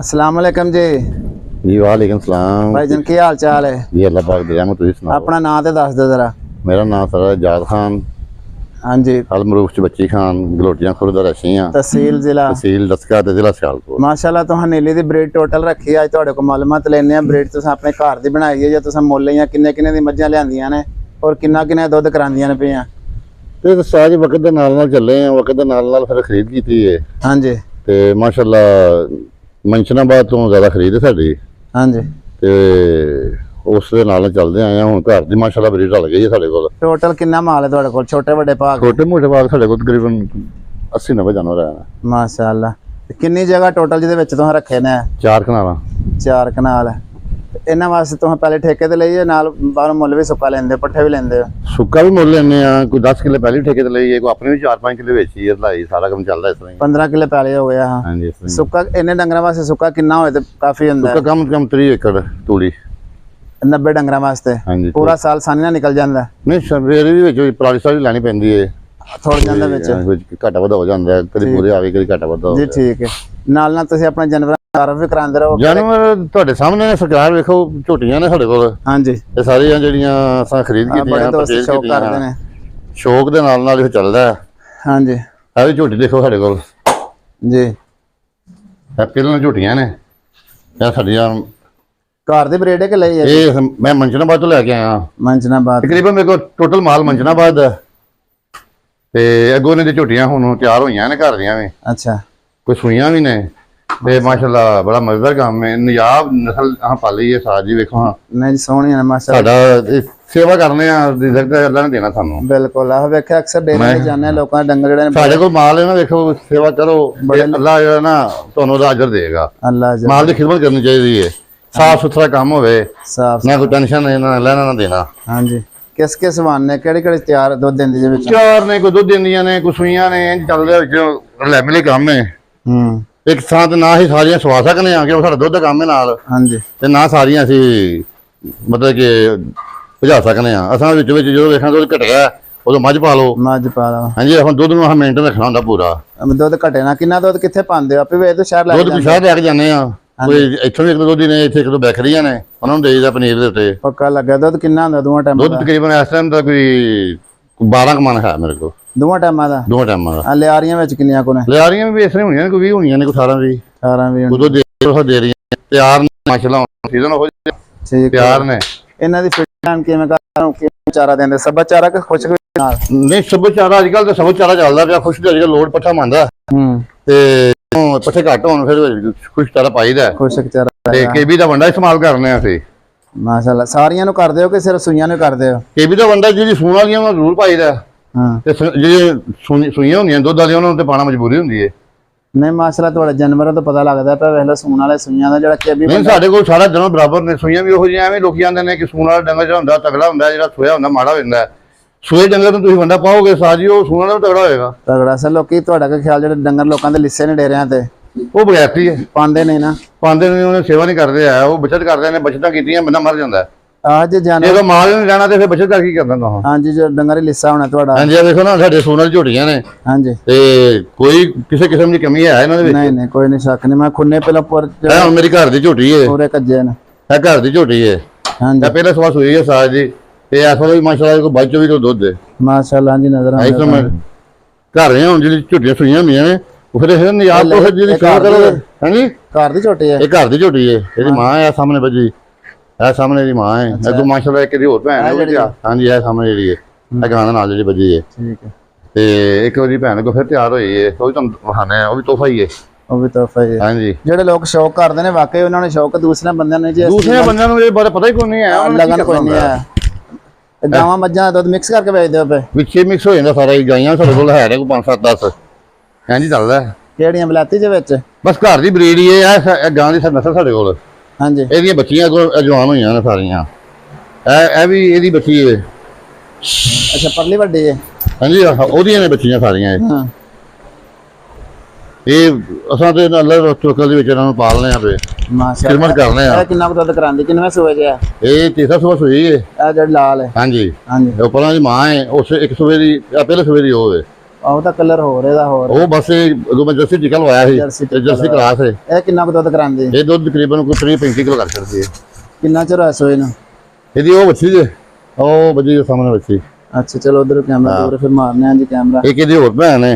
ਅਸਲਾਮ ਵਾਲੇਕਮ ਜੀ। ਜੀ ਵਾਲੇਕਮ ਸਲਾਮ। ਭਾਈ ਜਨ ਕੀ ਹਾਲ ਚਾਲ ਹੈ? ਜੀ ਅੱਲਾਹ ਪਾਕ ਦੀ ਰਹਿਮਤ ਤੁਸੀਂ ਸੁਣਾਓ। ਆਪਣਾ ਨਾਮ ਤੇ ਦੱਸ ਦਿਓ ਜ਼ਰਾ। ਮੇਰਾ ਨਾਮ ਸਰ ਜਾਦ ਖਾਨ। ਹਾਂਜੀ। ਹਲਮਰੂਖ ਚ ਬੱਚੀ ਖਾਨ ਗਲੋਟੀਆਂ ਖੁਰਦਾ ਰਸ਼ੀ ਆ ਤਹਿਸੀਲ ਜ਼ਿਲ੍ਹਾ। ਤਹਿਸੀਲ ਦਸਕਾ ਤੇ ਜ਼ਿਲ੍ਹਾ ਸਿਆਲਕੋਟ। ਮਾਸ਼ਾਅੱਲਾ ਤੁਹਾਨੂੰ ਨੀਲੀ ਦੀ ਬਰੀਡ ਟੋਟਲ ਰੱਖੀ ਆ। ਅੱਜ ਤੁਹਾਡੇ ਕੋਲ ਮਾਲੂਮਾਤ ਲੈਣੇ ਆ। ਬਰੀਡ ਤੁਸੀਂ ਆਪਣੇ ਘਰ ਦੀ ਬਣਾਈ ਹੈ ਜਾਂ ਤੁਸੀਂ ਮੁੱਲ ਜਾਂ ਕਿੰਨੇ ਕਿੰਨੇ ਦੀ ਮੱਝਾਂ ਲਿਆਂਦੀਆਂ ਨੇ ਔਰ ਕਿੰਨਾ ਕਿੰਨਾ ਦੁੱਧ ਕਰਾਂਦੀਆਂ ਨੇ ਪਈਆਂ। ਤੇ ਸਾਜ ਵਕਤ ਦੇ ਨਾਲ ਨਾਲ ਚੱਲੇ ਆ। ਵਕਤ ਦੇ ਨਾਲ ਨਾਲ ਫਿਰ ਖਰੀਦ ਕੀਤੀ ਹੈ ਹਾਂਜੀ। ਤੇ ਮਾਸ਼ਾਅੱਲਾ ਮੰਸ਼ਨਾਬਾਦ ਤੋਂ ਜ਼ਿਆਦਾ ਖਰੀਦ ਹੈ ਸਾਡੀ। ਹਾਂਜੀ। ਤੇ ਉਸ ਦੇ ਨਾਲ ਚੱਲਦੇ ਆਏ ਆ ਹੁਣ ਘਰ ਦੀ ਮਾਸ਼ਾਅੱਲਾ ਬਰੀਡ ਰਲ ਗਈ ਹੈ ਸਾਡੇ ਕੋਲ। ਟੋਟਲ ਕਿੰਨਾ ਮਾਲ ਹੈ ਤੁਹਾਡੇ ਕੋਲ? ਛੋਟੇ ਵੱਡੇ ਭਾਗ ਛੋਟੇ ਮੋਟੇ ਬਾਗ ਸਾਡੇ ਕੋਲ ਤਕਰੀਬਨ 80 90 ਜਾਨਵਰ ਆ ਮਾਸ਼ਾਅੱਲਾ। ਕਿੰਨੀ ਜਗ੍ਹਾ ਟੋਟਲ ਜਿਹਦੇ ਵਿੱਚ ਤੁਸੀਂ ਰੱਖੇ ਨੇ? ਚਾਰ ਕਨਾਲਾਂ। ਚਾਰ ਕਨਾਲ। ਤੇ ਇਹਨਾਂ ਵਾਸਤੇ ਤੁਸੀਂ ਪਹਿਲੇ ਠੇਕੇ ਤੇ ਲਈਏ ਨਾਲ ਬਾਹਰੋਂ ਮੁੱਲ ਵੀ ਸੁੱਕਾ ਲੈਂਦੇ ਪੱਠੇ ਵੀ ਲੈਂਦੇ ਹੋ ਸੁੱਕਾ ਵੀ ਮੁੱਲ ਲੈਨੇ ਆ ਕੋਈ 10 ਕਿੱਲੇ ਪਹਿਲੀ ਠੇਕੇ ਤੇ ਲਈ ਹੈ ਕੋਈ ਆਪਣੇ ਵੀ 4-5 ਕਿੱਲੇ ਵੇਚੀ ਹੈ ਲਾਈ ਸਾਰਾ ਕੰਮ ਚੱਲਦਾ ਇਸ ਤਰ੍ਹਾਂ ਹੀ। 15 ਕਿੱਲੇ ਪਹਿਲੇ ਹੋ ਗਿਆ ਹਾਂ। ਹਾਂਜੀ ਸੁੱਕਾ ਇਹਨੇ ਡੰਗਰਾਂ ਵਾਸਤੇ ਸੁੱਕਾ ਕਿੰਨਾ ਹੋਏ ਤੇ ਕਾਫੀ ਹੁੰਦਾ। ਸੁੱਕਾ ਕਮ ਕਮ 3 ਏਕੜ ਤੂੜੀ। 90 ਡੰਗਰਾਂ ਵਾਸਤੇ। ਪੂਰਾ ਸਾਲ ਆਸਾਨੀ ਨਾਲ ਨਿਕਲ ਜਾਂਦਾ। ਨਹੀਂ ਸਵੇਰੇ ਵੀ ਵਿੱਚ ਪਰਾਲੀ ਸਾਰੀ ਲੈਣੀ ਪੈਂਦੀ ਹੈ ਥੋੜ ਜਾਂਦਾ ਵਿੱਚ। ਘਾਟਾ ਵਧਾ ਹੋ ਜਾਂਦਾ ਕਦੀ ਪੂਰੇ ਆਵੇ ਕਦੀ ਘਾਟਾ ਵਧਾ ਜੀ ਠੀਕ ਹੈ ਨਾਲ ਨਾਲ ਤੁਸੀਂ ਆਪਣੇ ਜਾਨਵਰਾਂ ਦਾ ਤਾਰਫ ਵੀ ਕਰਾਉਂਦੇ ਰਹੋ ਜਾਨਵਰ ਤੁਹਾਡੇ ਸਾਹਮਣੇ ਨੇ ਸਰਕਾਰ ਵੇਖੋ ਝੋਟੀਆਂ ਨੇ ਸਾਡੇ ਕੋਲ। ਹਾਂਜੀ। ਇਹ ਸਾਰੀਆਂ ਜਿਹੜੀਆਂ ਅਸਾਂ ਖਰੀਦ ਆ ਬੜੇ ਕੀਤੀਆਂ ਦੋਸਤ purchase ਸ਼ੌਕ ਕੀਤੀਆਂ, ਕਰਦੇ ਨੇ। ਸ਼ੌਕ ਦੇ ਨਾਲ ਨਾਲ ਇਹ ਚੱਲਦਾ ਹੈ। ਹਾਂਜੀ। ਇਹ ਵੀ ਝੋਟੀ ਦੇਖੋ ਸਾਡੇ ਕੋਲ। ਜੀ। ਇਹ ਪਹਿਲਾਂ ਝੋਟੀਆਂ ਨੇ। ਇਹ ਸਾਡੀਆਂ ਘਰ ਦੇ ਬਰੇਡੇ ਕਿ ਲਈ ਹੈ ਇਹ ਮੈਂ ਮੰਚਨਾਬਾਦ ਤੋਂ ਲੈ ਕੇ ਆਇਆ। ਮੰਚਨਾਬਾਦ। ਤਕਰੀਬਨ ਮੇਰੇ ਕੋਲ ਟੋਟਲ ਮਾਲ ਮੰਚਨਾਬਾਦ ਦਾ। ਤੇ ਅੱਗੋਂ ਨੇ ਦੀ ਝੋਟੀਆਂ ਹੁਣ ਤਿਆਰ ਹੋਈਆਂ ਨੇ ਘਰ ਦੀਆਂ ਵੀ। ਅੱਛਾ। ਕੋਈ ਸੂਈਆਂ ਵੀ ਨੇ। ਤੇ ਮਾਸ਼ਾਅੱਲਾ ਬੜਾ ਮਜ਼ੇਦਾਰ ਕੰਮ ਹੈ। ਨਿਆਬ ਨਸਲ ਆਹ ਪਾਲੀ ਹੈ ਸਾਜ ਜੀ ਵੇਖੋ ਹਾਂ। ਨਹੀਂ ਜੀ, ਸੋਹਣੀਆਂ ਨੇ ਮਾਸ਼ਾਅੱਲਾ। ਸਾਡਾ ਇਹ ਸੇਵਾ ਕਰਨੇ ਆ ਰਿਜ਼ਲਟ ਅੱਲਾ ਨੇ ਦੇਣਾ ਸਾਨੂੰ। ਬਿਲਕੁਲ ਆਹ ਵੇਖਿਆ ਅਕਸਰ ਡੇਰੇ ਤੇ ਜਾਂਦੇ ਆ, ਲੋਕਾਂ ਦੇ ਡੰਗਰ ਜਿਹੜੇ ਨੇ ਸਾਡੇ ਕੋਲ ਮਾਲ ਹੈ ਨਾ ਵੇਖੋ ਸੇਵਾ ਕਰੋ। ਤੇ ਅੱਲਾ ਜਿਹੜਾ ਨਾ ਤੁਹਾਨੂੰ ਉਹਦਾ ਅਜਰ ਦੇਗਾ ਅੱਲਾਹ ਜੀ ਮਾਲ ਦੀ ਖਿਦਮਤ ਕਰਨੀ ਚਾਹੀਦੀ ਹੈ। ਸਾਫ਼ ਸੁਥਰਾ ਕੰਮ ਹੋਵੇ ਸਾਫ਼ ਨਾ ਕੋਈ ਟੈਨਸ਼ਨ ਨਾ ਲੈਣਾ ਨਾ ਦੇਣਾ। ਹਾਂਜੀ। ਕਿਸ ਕਿਸ ਵਾਨ ਨੇ ਕਿਹੜੇ ਕਿਹੜੇ ਤਿਆਰ ਦੁੱਧ ਦਿੰਦੀ ਦੇ ਵਿੱਚ? ਚਾਰ ਨੇ ਕੋਈ ਦੁੱਧ ਦਿੰਦੀਆਂ ਨੇ ਕੋਈ ਸੂਈਆਂ ਨੇ ਇੰਝ ਚੱਲਦੇ ਵਿੱਚ ਲੈਮਲੇ ਕੰਮ ਹੈ ਹੂੰ। ਇੱਕ ਥਾਂ ਤੇ ਨਾ ਹੀ ਸਾਰੀਆਂ ਸਵਾ ਸਕਨੇ ਆ ਕਿ ਉਹ ਸਾਡਾ ਦੁੱਧ ਦਾ ਕੰਮ ਹੈ ਨਾਲ। ਹਾਂਜੀ। ਤੇ ਨਾ ਸਾਰੀਆਂ ਅਸੀਂ ਮਤਲਬ ਕਿ ਭਜਾ ਸਕਨੇ ਆ। ਅਸਾਂ ਵਿੱਚ ਵਿੱਚ ਜਦੋਂ ਵੇਖਾਂ ਦੁੱਧ ਘਟ ਗਿਆ ਉਦੋਂ ਮੱਝ ਪਾ ਲਓ। ਮੱਝ ਪਾ ਲਓ। ਹਾਂਜੀ ਹੁਣ ਦੁੱਧ ਨੂੰ ਆਹ ਮੇਨਟੇਨ ਰੱਖਣਾ ਹੁੰਦਾ ਪੂਰਾ। ਦੁੱਧ ਘਟੇ ਨਾ। ਕਿੰਨਾ ਦੁੱਧ ਕਿੱਥੇ ਪਾਉਂਦੇ ਹੋ? ਆਪੇ ਵੇ ਤੋਂ ਸ਼ਹਿਰ ਲੈ ਦੁੱਧ ਪਿਛਾਹ ਲੈ ਕੇ ਜਾਂਦੇ ਆ। ਕੋਈ ਇੱਥੋਂ ਵੀ ਇੱਕ ਦੋ ਦੁੱਧ ਹੀ ਨੇ ਇੱਥੇ ਇੱਕ ਦੋ ਬੈਕਰੀਆਂ ਨੇ। ਉਹਨਾਂ ਨੂੰ ਦੇਈਦਾ ਪਨੀਰ ਦੇ ਉੱਤੇ। ਪੱਕਾ ਲੱਗਾ ਦੁੱਧ ਕਿੰਨਾ ਹੁੰਦਾ? ਦੋਵਾਂ ਟਾਈਮਾਂ ਦੁੱਧ ਦਾ? ਤਕਰੀਬਨ ਇਸ ਟਾਈਮ ਦਾ ਕੋਈ 12 ਕਮਾਨ ਹੈ ਮੇਰੇ ਕੋਲ। ਦੋਵਾਂ ਟਾਈਮਾਂ ਦਾ? ਦੋਵਾਂ ਟਾਈਮਾਂ ਦਾ। ਆ ਲਿਆਰੀਆਂ ਵਿੱਚ ਕਿੰਨੀਆਂ ਕੋ ਨੇ? ਲਿਆਰੀਆਂ ਵੀ ਇਸ ਤਰ੍ਹਾਂ ਹੋਣੀਆਂ ਨੇ ਕੋਈ 20 ਹੋਣੀਆਂ ਨੇ ਕੋਈ 18 ਵੀ 18 ਵੀ ਉਦੋਂ ਦੇ ਉਹ ਦੇ ਰਹੀਆਂ ਤਿਆਰ ਨੇ ਮਾਸ਼ਾਅੱਲਾ ਸੀਜ਼ਨ ਹੋ ਜਾਏ, ਠੀਕ ਹੈ। ਤਿਆਰ ਨੇ। ਇਹਨਾਂ ਦੀ ਫਿਟ ਕਿਵੇਂ ਕਰਾਂ ਕਿਵੇਂ ਚਾਰਾ ਦਿੰਦੇ ਸਭ ਚਾਰਾ ਕਿ ਖੁਸ਼ ਨਾਲ? ਨਹੀਂ ਸਭ ਚਾਰਾ ਅੱਜ ਕੱਲ ਤਾਂ ਸਭ ਚਾਰਾ ਚੱਲਦਾ ਪਿਆ ਖੁਸ਼ ਅੱਜ ਕੱਲ੍ਹ ਲੋਡ ਪੱਠਾ ਮੰਨਦਾ। ਹੂੰ। ਤੇ ਪੱਠੇ ਘੱਟ ਹੋਣ ਫਿਰ ਖੁਸ਼ ਚਾਰਾ ਪਾਈਦਾ। ਖੁਸ਼ ਚਾਰਾ ਤੇ ਕੇਬੀ ਦਾ ਵੰਡਾ ਇਸਤੇਮਾਲ ਕਰਨੇ ਆ ਅਸੀਂ। ਮਾਸ਼ਾਅੱਲਾ ਸਾਰੀਆਂ ਨੂੰ ਕਰਦੇ ਹੋ ਕਿ ਸਿਰਫ ਸੂਈਆਂ ਨੂੰ ਕਰਦੇ ਹੋ? ਕੇਬੀ ਦਾ ਵੰਡਾ ਜਿਹੜੀ ਸੂਣ ਵਾਲੀਆਂ ਉਹਨਾਂ ਜ਼ਰੂਰ ਪਾਈਦਾ ਹੈ। ਤੇ ਸ- ਜਿਹੜੇ ਸੂਈ- ਸੂਈਆਂ ਹੁੰਦੀਆਂ ਦੁੱਧ ਵਾਲੀਆਂ ਉਹਨਾਂ ਨੂੰ ਤੇ ਪਾਣਾ ਮਜਬੂਰੀ ਹੁੰਦੀ ਹੈ ਨਹੀਂ ਮਾਸ਼ਾਅੱਲਾ ਤੁਹਾਡੇ ਜਾਨਵਰਾਂ ਤੋਂ ਪਤਾ ਲੱਗਦਾ ਪਿਆ ਵੇਖ ਲਓ ਸੂਣ ਵਾਲੇ ਸੂਈਆਂ ਦਾ ਜਿਹੜਾ ਕੇਬੀ ਨਹੀਂ ਸਾਡੇ ਕੋਲ ਸਾਰਾ ਜਨਮ ਬਰਾਬਰ ਨੇ ਸੂਈਆਂ ਵੀ ਉਹੋ ਜਿਹੀਆਂ ਐਵੇਂ ਲੋਕੀ ਜਾਂਦੇ ਨੇ ਕਿ ਸੂਣ ਵਾਲਾ ਡੰਗਰ ਜਿਹੜਾ ਹੁੰਦਾ ਤਗੜਾ ਹੁੰਦਾ ਜਿਹੜਾ ਸੋਇਆ ਹੁੰਦਾ ਮਾੜਾ ਹੋ ਜਾਂਦਾ ਹੈ। ਸੂਏ ਡੰਗਰ ਨੂੰ ਤੁਸੀਂ ਵੰਡਾ ਪਾਓਗੇ ਸਾਜੀ ਉਹ ਸੂਣ ਵਾਲਾ ਵੀ ਤਗੜਾ ਹੋਏਗਾ। ਤਗੜਾ ਸਰ ਲੋਕੀ ਤੁਹਾਡਾ ਕੀ ਖਿਆਲ ਜਿਹੜੇ ਡੰਗਰ ਲੋਕਾਂ ਦੇ ਲਿੱਸੇ ਨੇ ਡੇਰਿਆਂ ਤੇ? ਉਹ ਬਗੈਰਤੀ ਹੈ ਪਾਉਂਦੇ ਨਹੀਂ ਨਾ। ਪਾਉਂਦੇ ਨੇ ਉਹਨੇ ਸੇਵਾ ਨਹੀਂ ਕਰਦੇ ਆ ਉਹ ਬਚਤ ਕਰਦੇ ਨੇ ਬਚਤਾਂ ਕੀਤੀਆਂ ਬੰਦਾ ਮਰ ਜਾਂਦਾ। ਹੈ। ਆਹ ਜੇ ਜਾਨਵਰ ਜਦੋਂ ਮਾਲ ਨਹੀਂ ਲੈਣਾ ਤੇ ਫਿਰ ਬਚਤ ਕਰ ਕੀ ਕਰਨਾ ਨਾ ਹਾਂਜੀ ਜੋ ਡੰਗਰ ਹੀ ਲਿੱਸਾ ਹੋਣਾ ਤੁਹਾਡਾ। ਹਾਂਜੀ ਆ ਵੇਖੋ ਨਾ ਸਾਡੇ ਸੋਨ ਵਾਲੀ ਝੋਟੀਆਂ ਨੇ। ਹਾਂਜੀ। ਤੇ ਕੋਈ ਕਿਸੇ ਕਿਸਮ ਦੀ ਕਮੀ ਹੈ ਇਹਨਾਂ ਦੇ ਵਿੱਚ? ਨਹੀਂ ਨਹੀਂ ਕੋਈ ਨਹੀਂ ਸ਼ੱਕ ਨਹੀਂ। ਮੈਂ ਖੁੰਨੇ ਪਹਿਲਾਂ ਪੁਰ ਹੁਣ ਮੇਰੀ ਘਰ ਦੀ ਝੋਟੀ ਹੈ ਪੂਰੇ ਕੱਜੇ ਨੇ। ਇਹ ਘਰ ਦੀ ਝੋਟੀ ਹੈ ਹਾਂਜੀ। ਇਹ ਪਹਿਲੇ ਸਵਾ ਸੂਈ ਹੈ ਸਾਜ ਦੀ। ਤੇ ਇਸ ਵੇਲੇ ਵੀ ਮਾਸ਼ਾਅੱਲਾ ਕੋਈ ਬਾਈ 24 ਕਿਲੋ ਦੁੱਧ ਹੈ ਮਾਸ਼ਾਅੱਲਾ ਜੀ ਨਜ਼ਰ ਆਉਂਦਾ ਸਮੇਂ ਘਰ ਨੇ ਹੁਣ ਜਿਹੜੀ ਝੋਟੀਆਂ ਸੂਈਆਂ ਹੁੰਦੀਆਂ ਨੇ ਉਹ ਫਿਰ ਇਹ ਨਿਆਬ ਤੋਂ ਫਿਰ ਜਿਹੜੀ ਇਹ ਸੇਵਾ ਘਰ ਦੀ ਕਰੋ ਹੈ। ਹਾਂਜੀ ਘਰ ਦੀ ਝੋਟੀ ਹੈ। ਇਹ ਘਰ ਦੀ ਝੋਟੀ ਹੈ। ਇਹਦੀ ਮਾਂ ਹੈ ਸਾਹਮਣੇ ਬੱਜੀ ਇਹ ਸਾਹਮਣੇ ਦੀ ਮਾਂ ਹੈ। ਅੱਗੋਂ ਮਾਸ਼ਾਅੱਲਾ ਇੱਕ ਦੀ ਹੋਰ ਭੈਣ ਹੈ ਉਹ ਵੀ ਆ। ਹਾਂਜੀ ਇਹ ਸਾਹਮਣੇ ਜਿਹੜੀ ਹੈ। ਇਹ ਗਾਣਾ ਨਾਲ ਜਿਹੜੀ ਬੱਜੀ ਹੈ। ਠੀਕ ਹੈ। ਤੇ ਇੱਕ ਉਹਦੀ ਭੈਣ ਕੋ ਫਿਰ ਤਿਆਰ ਹੋਈ ਹੈ। ਉਹ ਵੀ ਤੁਹਾਨੂੰ ਵਹਾਣਾ ਉਹ ਵੀ ਤੋਹਫਾ ਹੀ ਹੈ। ਉਹ ਵੀ ਤੋਹਫਾ ਹੀ ਹੈ। ਹਾਂਜੀ। ਜਿਹੜੇ ਲੋਕ ਸ਼ੌਕ ਕਰਦੇ ਨੇ ਵਾਕਈ ਉਹਨਾਂ ਨੂੰ ਸ਼ੌਕ ਦੂਸਰੇ ਬੰਦਿਆਂ ਨੂੰ ਜੀ ਦੂਸਰੇ ਬੰਦਿਆਂ ਨੂੰ ਇਹ ਬਾਰੇ ਪਤਾ ਹੀ ਕੋਈ ਨਹੀਂ ਹੈ। ਕੀ ਲਗਨ ਕੋਈ ਨਹੀਂ ਹੈ। ਗਾਵਾਂ ਮੱਝਾਂ ਦਾ ਦੁੱਧ ਮਿਕਸ ਕਰਕੇ ਵੇਚਦੇ ਹੋ ਪਏ ਵਿੱਚੇ ਮਿਕਸ ਹੋ ਜਾਂਦਾ ਸਾਰਾ। ਹੀ ਗਾਈਆਂ ਸਾਡੇ ਕੋਲ ਹੈ ਨੇ ਕੋਈ 5 7 10 ਹਾਂਜੀ ਚੱਲਦਾ। ਹੈ। ਕਿਹੜੀਆਂ ਬਲਾਤੀ ਦੇ ਵਿੱਚ? ਬਸ ਘਰ ਦੀ ਬਰੀਡ ਹੀ ਹੈ ਇਹ ਸ- ਇਹ ਗਾਂ ਦੀ ਨਸਲ ਸਾਡੇ ਕੋਲ। ਹਾਂਜੀ। ਇਹਦੀਆਂ ਬੱਚੀਆਂ ਕੋਲ ਜਵਾਨ ਹੋਈਆਂ ਨੇ ਸਾਰੀਆਂ। ਇਹ ਇਹ ਵੀ ਇਹਦੀ ਬੱਚੀ ਹੈ ਅੱਛਾ ਪਰਲੀ ਵੱਡੀ ਹੈ ਹਾਂਜੀ ਆਹ ਉਹਦੀਆਂ ਨੇ ਬੱਚੀਆਂ ਸਾਰੀਆਂ ਇਹ ਹਾਂ। ਇਹ ਅਸਾਂ ਤੇ ਅੱਲਾ ਚੋਕਲ ਦੇ ਵਿੱਚ ਇਹਨਾਂ ਨੂੰ ਪਾਲਨੇ ਆ ਪਏ ਮਾਸ਼ਾਅੱਲਾ ਖਿਦਮਤ ਕਰਨੇ ਆ। ਇਹ ਕਿੰਨਾ ਕੁ ਦੁੱਧ ਕਰਾਂਦੀ ਕਿੰਨਵੇਂ ਸੂਏ ਜਿਆ ਇਹ ਤੀਸਰਾ ਸੂਆ ਸੂਈ ਹੈ ਇਹ ਜਿਹੜੀ ਲਾਲ ਹੈ ਹਾਂਜੀ। ਹਾਂਜੀ। ਇਹ ਉੱਪਰਾਂ ਦੀ ਮਾਂ ਹੈ ਉਸ ਇੱਕ ਸੂਏ ਦੀ ਆ ਪਹਿਲੇ ਸੂਏ ਦੀ ਉਹ ਹੈ ਆਹ ਤਾਂ ਕਲਰ ਹੋਰ ਇਹਦਾ ਹੋਰ ਉਹ ਬਸ ਇਹ ਉਦੋਂ ਮੈਂ ਜਰਸੀ ਟਿਕਲ ਲਵਾਇਆ ਸੀ ਜਰਸੀ ਤੇ ਜਰਸੀ ਟਿੱਕਾ ਕਲਾਸ ਹੈ ਇਹ ਕਿੰਨਾ ਕੁ ਦੁੱਧ ਕਰਾਂਦੀ ਇਹ ਦੁੱਧ ਤਕਰੀਬਨ ਕੋਈ 30 35 ਕਿਲੋ ਕਰ ਸਕਦੀ ਹੈ। ਕਿੰਨਾ ਚਿਰ ਹੋਇਆ ਸੋਏ ਨੂੰ? ਇਹਦੀ ਉਹ ਬੱਚੀ ਜੇ ਉਹ ਬੱਜੀ ਦੇ ਸਾਹਮਣੇ ਬੱਚੀ ਅੱਛਾ ਚਲੋ ਉਧਰ ਕੈਮਰਾ ਦੂਰ ਫਿਰ ਮਾਰਨੇ ਆਂ ਜੀ ਕੈਮਰਾ ਇੱਕ ਇਹਦੀ ਹੋਰ ਭੈਣ ਹੈ।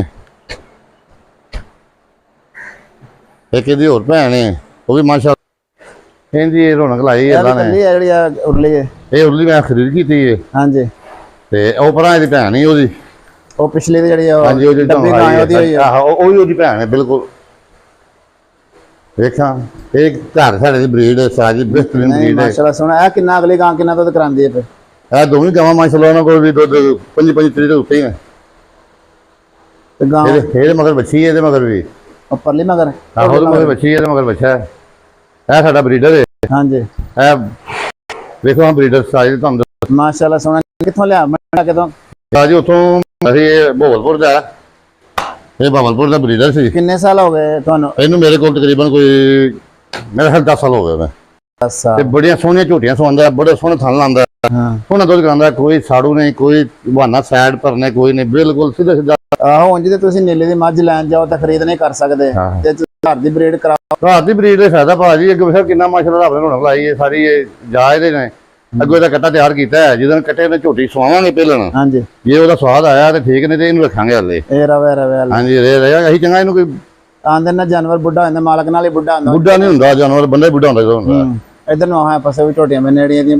ਇੱਕ ਇਹਦੀ ਹੋਰ ਭੈਣ ਹੈ। ਉਹ ਵੀ ਮਾਸ਼ਾ ਕਹਿੰਦੀ ਇਹ ਰੌਣਕ ਲਾਈ ਇਹ ਵੀ ਇਹਨਾਂ ਨੇ। ਕੱਲੀ ਆ ਜਿਹੜੀ ਆ ਉਰਲੀ ਹੈ। ਇਹ ਉਰਲੀ ਮੈਂ ਖਰੀਦ ਕੀਤੀ ਹੈ। ਹਾਂਜੀ। ਤੇ ਉਹ ਪਰਾਂ ਇਹਦੀ ਭੈਣ ਹੀ ਉਹਦੀ। ਉਹ ਪਿਛਲੀ ਦੀ ਜਿਹੜੀ ਹਾਂਜੀ ਉਹ ਜਿਹੜੀ ਡੱਬੀ ਗਾਂ ਉਹਦੀ ਹੋਈ ਆ। ਆਹੋ ਉਹ ਵੀ ਉਹਦੀ ਭੈਣ ਹੈ ਬਿਲਕੁਲ। ਵੇਖਾਂ ਇਹ ਘਰ ਸਾਡੇ ਦੀ ਬਰੀਡ ਹੈ ਸਾਜੀ ਬਿਹਤਰੀਨ ਨਹੀਂ ਬਰੀਡ ਹੈ ਮਾਸ਼ਾਅੱਲਾ ਸੋਹਣਾ ਇਹ ਕਿੰਨਾ ਅਗਲੀ ਗਾਂ ਕਿੰਨਾ ਦੁੱਧ ਕਰਾਂਦੀ ਹੈ ਫਿਰ? ਇਹ ਦੋਵੇਂ ਗਾਵਾਂ ਮਾਸ਼ਾਅੱਲਾ ਉਹਨਾਂ ਕੋਲ ਵੀ ਦੁੱਧ ਪੰਜ ਪੰਜ ਤਰੀ ਦੇ ਉੱਤੇ ਹੀ ਹੈ। ਤੇ ਗਾਂ? ਇਹਦੇ ਇਹਦੇ ਮਗਰ ਬੱਚੀ ਹੈ ਇਹਦੇ ਮਗਰ ਵੀ। ਉਹ ਪਰਲੀ ਮਗਰ ਆਹੋ ਉਹਦੇ ਮਗਰ ਬੱਚੀ ਹੈ ਇਹਦੇ ਮਗਰ ਬੱਚਾ ਹੈ। ਇਹ ਸਾਡਾ ਬਰੀਡਰ ਹੈ ਹਾਂਜੀ। ਇਹ ਵੇਖੋ ਹਾਂ ਬਰੀਡਰ ਸਾਜੀ ਤੁਹਾਨੂੰ ਮਾਸ਼ਾਅੱਲਾ ਸੋਹਣਾ ਕਿੱਥੋਂ ਲਿਆ? ਮੈਂ ਕਿਦੋਂ ਸਾਜੀ ਉਥੋਂ ਅਸੀਂ ਇਹ ਭੋਗਲਪੁਰ ਦਾ। ਇਹ ਭੋਗਲਪੁਰ ਦਾ ਬਰੀਡਰ ਸੀ। ਕਿੰਨੇ ਸਾਲ ਹੋ ਗਏ ਤੁਹਾਨੂੰ? ਇਹਨੂੰ ਮੇਰੇ ਕੋਲ ਤਕਰੀਬਨ ਕੋਈ ਮੇਰੇ ਖਿਆਲ 10 ਸਾਲ ਹੋ ਗਏ ਮੈਂ ਅੱਛਾ ਤੇ ਬੜੀਆਂ ਸੋਹਣੀਆਂ ਝੋਟੀਆਂ ਸਵਾਉਂਦਾ ਬੜੇ ਸੋਹਣੇ ਥਣ ਲਾਉਂਦਾ। ਹਾਂ। ਸੋਹਣਾ ਦੁੱਧ ਕਰਾਉਂਦਾ ਕੋਈ ਸਾੜੂ ਨਹੀਂ ਕੋਈ ਬਹਾਨਾ ਸਾਈਡ ਭਰਨੇ ਕੋਈ ਨਹੀਂ ਬਿਲਕੁਲ ਸਿੱਧਾ ਸਿੱਧਾ। ਆਹੋ ਉਂਝ ਤੇ ਤੁਸੀਂ ਨੀਲੇ ਦੀ ਮੱਝ ਲੈਣ ਜਾਓ ਤਾਂ ਖਰੀਦ ਨਹੀਂ ਕਰ ਸਕਦੇ। ਤੇ ਘਰ ਦੀ ਬਰੀਡ ਕਰਾਓ। ਰਾਤ ਦੀ ਬਰੀਡ ਦੇ ਫਾਇਦਾ ਭਾਜੀ ਅੱਗੇ ਫਿਰ ਕਿੰਨਾ ਮਾਸ਼ਾਅੱਲਾ ਰੱਬ ਨੇ ਰੌਣਕ ਲਾਈ ਹੈ ਸਾਰੀ ਇਹ ਜਾ ਇਹਦੇ ਨੇ। ਅੱਗੋਂ ਇਹਦਾ ਕੱਟਾ ਤਿਆਰ ਕੀਤਾ ਹੈ ਜਦੋਂ ਕੱਟੇ ਨੇ ਝੋਟੀ ਸਵਾਵਾਂਗੇ ਪਹਿਲਾਂ ਹਾਂਜੀ। ਜੇ ਉਹਦਾ ਸਵਾਦ ਆਇਆ ਤੇ ਠੀਕ ਨੇ ਤੇ ਇਹਨੂੰ ਰੱਖਾਂਗੇ ਹਲੇ। ਇਹ ਰਵੇ ਰਵੇ ਵਾਲਾ। ਹਾਂਜੀ ਰੇ ਰਿਹਾ ਅਸੀਂ ਚੰਗਾ ਇਹਨੂੰ ਕੋਈ ਆਂਦੇ ਨਾ ਜਾਨਵਰ ਬੁੱਢਾ ਹੋ ਜਾਂਦਾ ਮਾਲਕ ਨਾਲ ਹੀ ਬੁੱਢਾ ਹੁੰਦਾ। ਬੁੱਢਾ ਨਹੀਂ ਹੁੰਦਾ ਜਾਨਵਰ ਬੰਦਾ ਹੀ ਬੁੱਢਾ ਹੁੰਦਾ ਜਦੋਂ ਹੁੰਦਾ। ਇੱਧਰ ਨੂੰ ਆਹ ਪਾਸੇ ਵੀ ਝੋਟੀਆਂ ਮੇ ਨੇੜੀਆਂ ਦੀਆਂ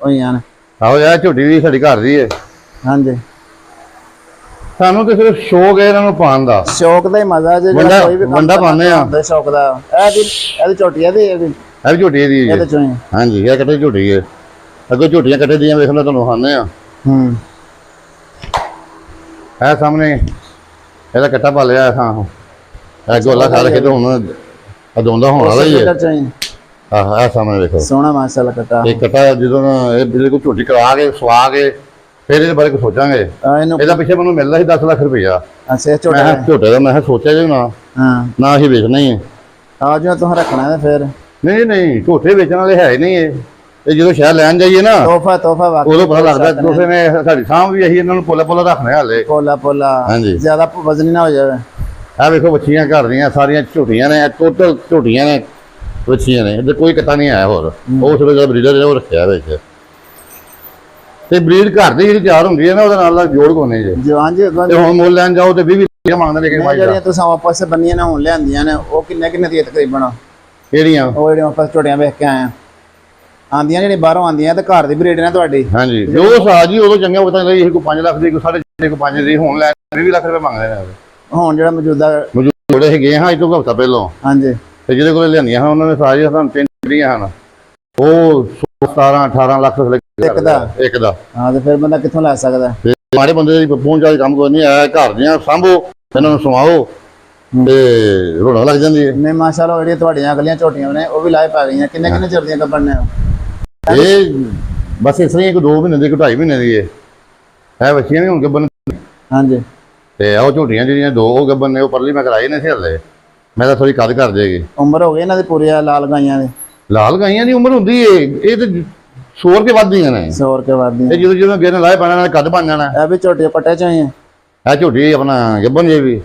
ਹੋਈਆਂ ਨੇ। ਆਹੋ ਇਹ ਝੋਟੀ ਵੀ ਸਾਡੀ ਘਰ ਦੀ ਹੈ ਹਾਂਜੀ। ਸਾਨੂੰ ਤੇ ਸਿਰਫ ਸ਼ੌਕ ਹੈ ਇਹਨਾਂ ਨੂੰ ਪਾਉਣ ਦਾ। ਸ਼ੌਕ ਦਾ ਹੀ ਮਜ਼ਾ ਜੇ ਕੋਈ ਵੀ ਕਰਨਾ ਪਾਉਂਦੇ ਆ। ਹੁੰਦਾ ਸ਼ੌਕ ਦਾ। ਇਹ ਦੀ ਇਹਦੀ ਝੋਟੀ ਇਹਦੀ ਇਹਦੀ ਇਹ ਵੀ। ਝੋਟੀ ਦੀ ਹੀ। ਹਾਂਜੀ ਇਹ ਕੱਟੇ ਝੋਟੀ ਹੈ ਅੱਗੋਂ ਝੋਟੀਆਂ ਕੱਟੇ ਦੀਆਂ ਵੇਖ ਲਓ ਤੁਹਾਨੂੰ ਖਾਣੇ ਆ ਹੂੰ। ਇਹ ਸਾਹਮਣੇ ਇਹਦਾ ਕੱਟਾ ਪਾ ਲਿਆ ਹਾਂ ਇਹ ਗੋਲਾ ਖਾ ਕੇ ਤੇ ਹੁਣ ਅਦੋਂਦਾ ਹੋਣ ਵਾਲਾ ਹੀ ਹੈ। ਹੀ ਆਹ ਇਹ ਸਾਹਮਣੇ ਵੇਖੋ। ਸੋਹਣਾ ਮਾਸ਼ਾਅੱਲਾ ਕਟਾ। ਇਹ ਕੱਟਾ ਜਦੋਂ ਇਹ ਬਿਲਕੁਲ ਝੋਟੀ ਕਰਾ ਕੇ ਸਵਾ ਕੇ ਫਿਰ ਇਹਦੇ ਬਾਰੇ ਕੁਝ ਸੋਚਾਂਗੇ। ਆ ਇਹਦਾ ਪਿੱਛੇ ਮੈਨੂੰ ਮਿਲਦਾ ਸੀ 10 ਲੱਖ ਰੁਪਈਆ। ਅੱਛਾ ਇਹ ਮੈਂ ਝੋਟਾ ਝੋਟੇ ਦਾ ਮੈਂ ਸੋਚਿਆ ਜੇ ਨਾ। ਹਾਂ। ਨਾ ਅਸੀਂ ਵੇਚਣਾ ਹੀ ਹੈ। ਆ ਜੋ ਤੁਸੀਂ ਰੱਖਣਾ ਹੈ ਫਿਰ। ਨਹੀਂ ਨਹੀਂ ਝੋਟੇ ਵੇਚਣ ਵਾਲੇ ਹੈ ਹੀ ਨਹੀਂ ਇਹ। ਇਹ ਜਦੋਂ ਸ਼ਹਿਰ ਲੈਣ ਜਾਈਏ ਨਾ ਤੋਹਫਾ ਤੋਹਫਾ ਵਾਕਈ ਉਦੋਂ ਪਤਾ ਲੱਗਦਾ ਦੋਸੇ ਨੇ ਸਾਡੀ ਸਾਂਭ ਵੀ ਅਸੀਂ ਇਹਨਾਂ ਨੂੰ ਪੋਲਾ ਪੋਲਾ ਰੱਖਣੇ ਹਾਲੇ। ਪੋਲਾ ਪੋਲਾ ਹਾਂਜੀ। ਜ਼ਿਆਦਾ ਵਜ਼ਨੀ ਨਾ ਹੋ ਜਾਵੇ। ਆ ਵੇਖੋ ਬੱਚੀਆਂ ਘਰ ਦੀਆਂ ਸਾਰੀਆਂ ਝੋਟੀਆਂ ਨੇ ਟੋਟਲ ਝੋਟੀਆਂ ਨੇ ਬੱਚੀਆਂ ਨੇ ਇਹਦੇ ਕੋਈ ਕੱਟਾ ਨਹੀਂ ਆਇਆ ਹੋਰ। ਉਹ ਸਿਰਫ ਜਿਹੜਾ ਬਰੀਡਰ ਉਹ ਰੱਖਿਆ ਵਿੱਚ। ਤੇ ਬਰੀਡ ਘਰ ਦੀ ਜਿਹੜੀ ਤਿਆਰ ਹੁੰਦੀ ਹੈ ਨਾ ਉਹਦੇ ਨਾਲ ਦਾ ਜੋੜ ਕੋਨੇ ਜੇ। ਜਵਾਨ ਜੀ ਤੇ ਹੁਣ ਮੁੱਲ ਲੈਣ ਜਾਓ ਤੇ 20 20 ਮੰਗਦੇ ਨੇ ਕਿ ਇਹ ਭਾਈ ਦਾ। ਜਿਹੜੀਆਂ ਤੁਸੀਂ ਆਪਸ ਬੰਨੀਆਂ ਨੇ ਹੁਣ ਲਿਆਂਦੀਆਂ ਨੇ ਉਹ ਕਿੰਨੇ ਕਿੰਨੇ ਦੀ ਤਕਰੀਬਨ ਉਹ ਕਿਹੜੀਆਂ ਜਿਹੜੀਆਂ ਆਪਸ ਝੋਟੀਆਂ ਵੇਖ ਕੇ ਆਏ ਆ। ਆਂਦੀਆਂ ਜਿਹੜੀਆਂ ਬਾਹਰੋਂ ਆਂਦੀਆਂ ਤੇ ਘਰ ਦੀ ਬਰੀਡ ਨੇ ਤੁਹਾਡੀ। ਹਾਂਜੀ। ਜੋ ਸਾਜ ਉਦੋਂ ਚੰਗਾ ਪਤਾ ਨਹੀਂ ਇਹ ਕੋਈ 5 ਲੱਖ ਦੀ ਕੋਈ 6.5 ਕੋਈ 5 ਦੀ ਹੁਣ ਲੈ 20 ਲੱਖ ਰੁਪਏ ਮੰਗਦੇ ਨੇ ਹੁਣ ਜਿਹੜਾ ਮੌਜੂਦਾ ਮੌਜੂਦ ਹੈਗੇ ਹਾਂ ਇਹ ਤੋਂ ਹਫ਼ਤਾ ਪਹਿਲਾਂ। ਹਾਂਜੀ। ਤੇ ਜਿਹਦੇ ਕੋਲ ਲਿਆਂਦੀਆਂ ਹਨ ਉਹਨਾਂ ਨੇ ਸਾਰੀਆਂ ਸਾਨੂੰ ਤਿੰਨ ਜਿਹੜੀਆਂ ਹਨ। ਉਹ 17 18 ਲੱਖ ਇੱਕ ਦਾ? ਇੱਕ ਦਾ। ਹਾਂ ਤੇ ਫਿਰ ਬੰਦਾ ਕਿੱਥੋਂ ਲੈ ਸਕਦਾ? ਮਾੜੇ ਬੰਦੇ ਦੀ ਪਹੁੰਚ ਵਾਲੀ ਕੰਮ ਕੋਈ ਨਹੀਂ ਆਇਆ ਘਰ ਦੀਆਂ ਸਾਂਭੋ ਇਹਨਾਂ ਨੂੰ ਸਮਾਓ ਤੇ ਰੋਣਾ ਲੱਗ ਜਾਂਦੀ ਹੈ। ਨਹੀਂ ਮਾਸ਼ਾਅੱਲਾ ਜਿਹੜੀਆਂ ਤੁਹਾਡੀਆਂ ਅਗਲੀਆਂ ਝੋਟੀਆਂ ਨੇ ਉਹ ਵੀ ਲਾਏ ਪਾ ਗਈਆਂ। ਕਿੰਨੇ ਕਿੰਨੇ ਚਿਰ ਦੀਆਂ ਗੱਬਣ ਨੇ? ਇਹ ਬਸ ਇਸ ਤਰ੍ਹਾਂ ਹੀ ਇੱਕ ਦੋ ਮਹੀਨੇ ਦੀ ਢਾਈ ਮਹੀਨੇ ਦੀ ਹੈ ਇਹ ਬੱਚੀਆਂ ਨੇ ਹੁਣ ਗੱਬਨ ਹਾਂਜੀ। ਤੇ ਉਹ ਝੋਟੀਆਂ ਜਿਹੜੀਆਂ ਦੋ ਉਹ ਗੱਬਨ ਨੇ ਉਹ ਪਰਲੀ ਮੈਂ ਕਰਾਈ ਸੀ ਹਲੇ ਮੈਂ ਤਾਂ ਥੋੜੀ ਕੱਦ ਕਰ ਦੇਗੀ ਉਮਰ ਹੋ ਗਈ ਇਹਨਾਂ ਦੀ ਪੂਰੀ ਆ ਲਾਲ ਗਾਈਆਂ ਦੀ। ਲਾਲ ਗਾਈਆਂ ਦੀ ਉਮਰ ਹੁੰਦੀ ਏ। ਇਹ ਤੇ ਸੋਰ ਕੇ ਵੱਧਦੀਆਂ ਨੇ। 100 ਰੁਪਏ ਵਾਦੀਆਂ ਇਹ ਜਦੋਂ ਜਦੋਂ ਗਿਰਨ ਲਾਏ ਪਾਣਾ ਨਾਲ ਕੱਦ ਬਣ ਜਾਣਾ। ਇਹ ਵੀ ਝੋਟੀਆਂ ਪੱਟੇ ਚੋਂ ਹੀ ਆ। ਇਹ ਝੋਟੀ ਆਪਣਾ ਗੱਬਨ ਜੇ ਵੀ।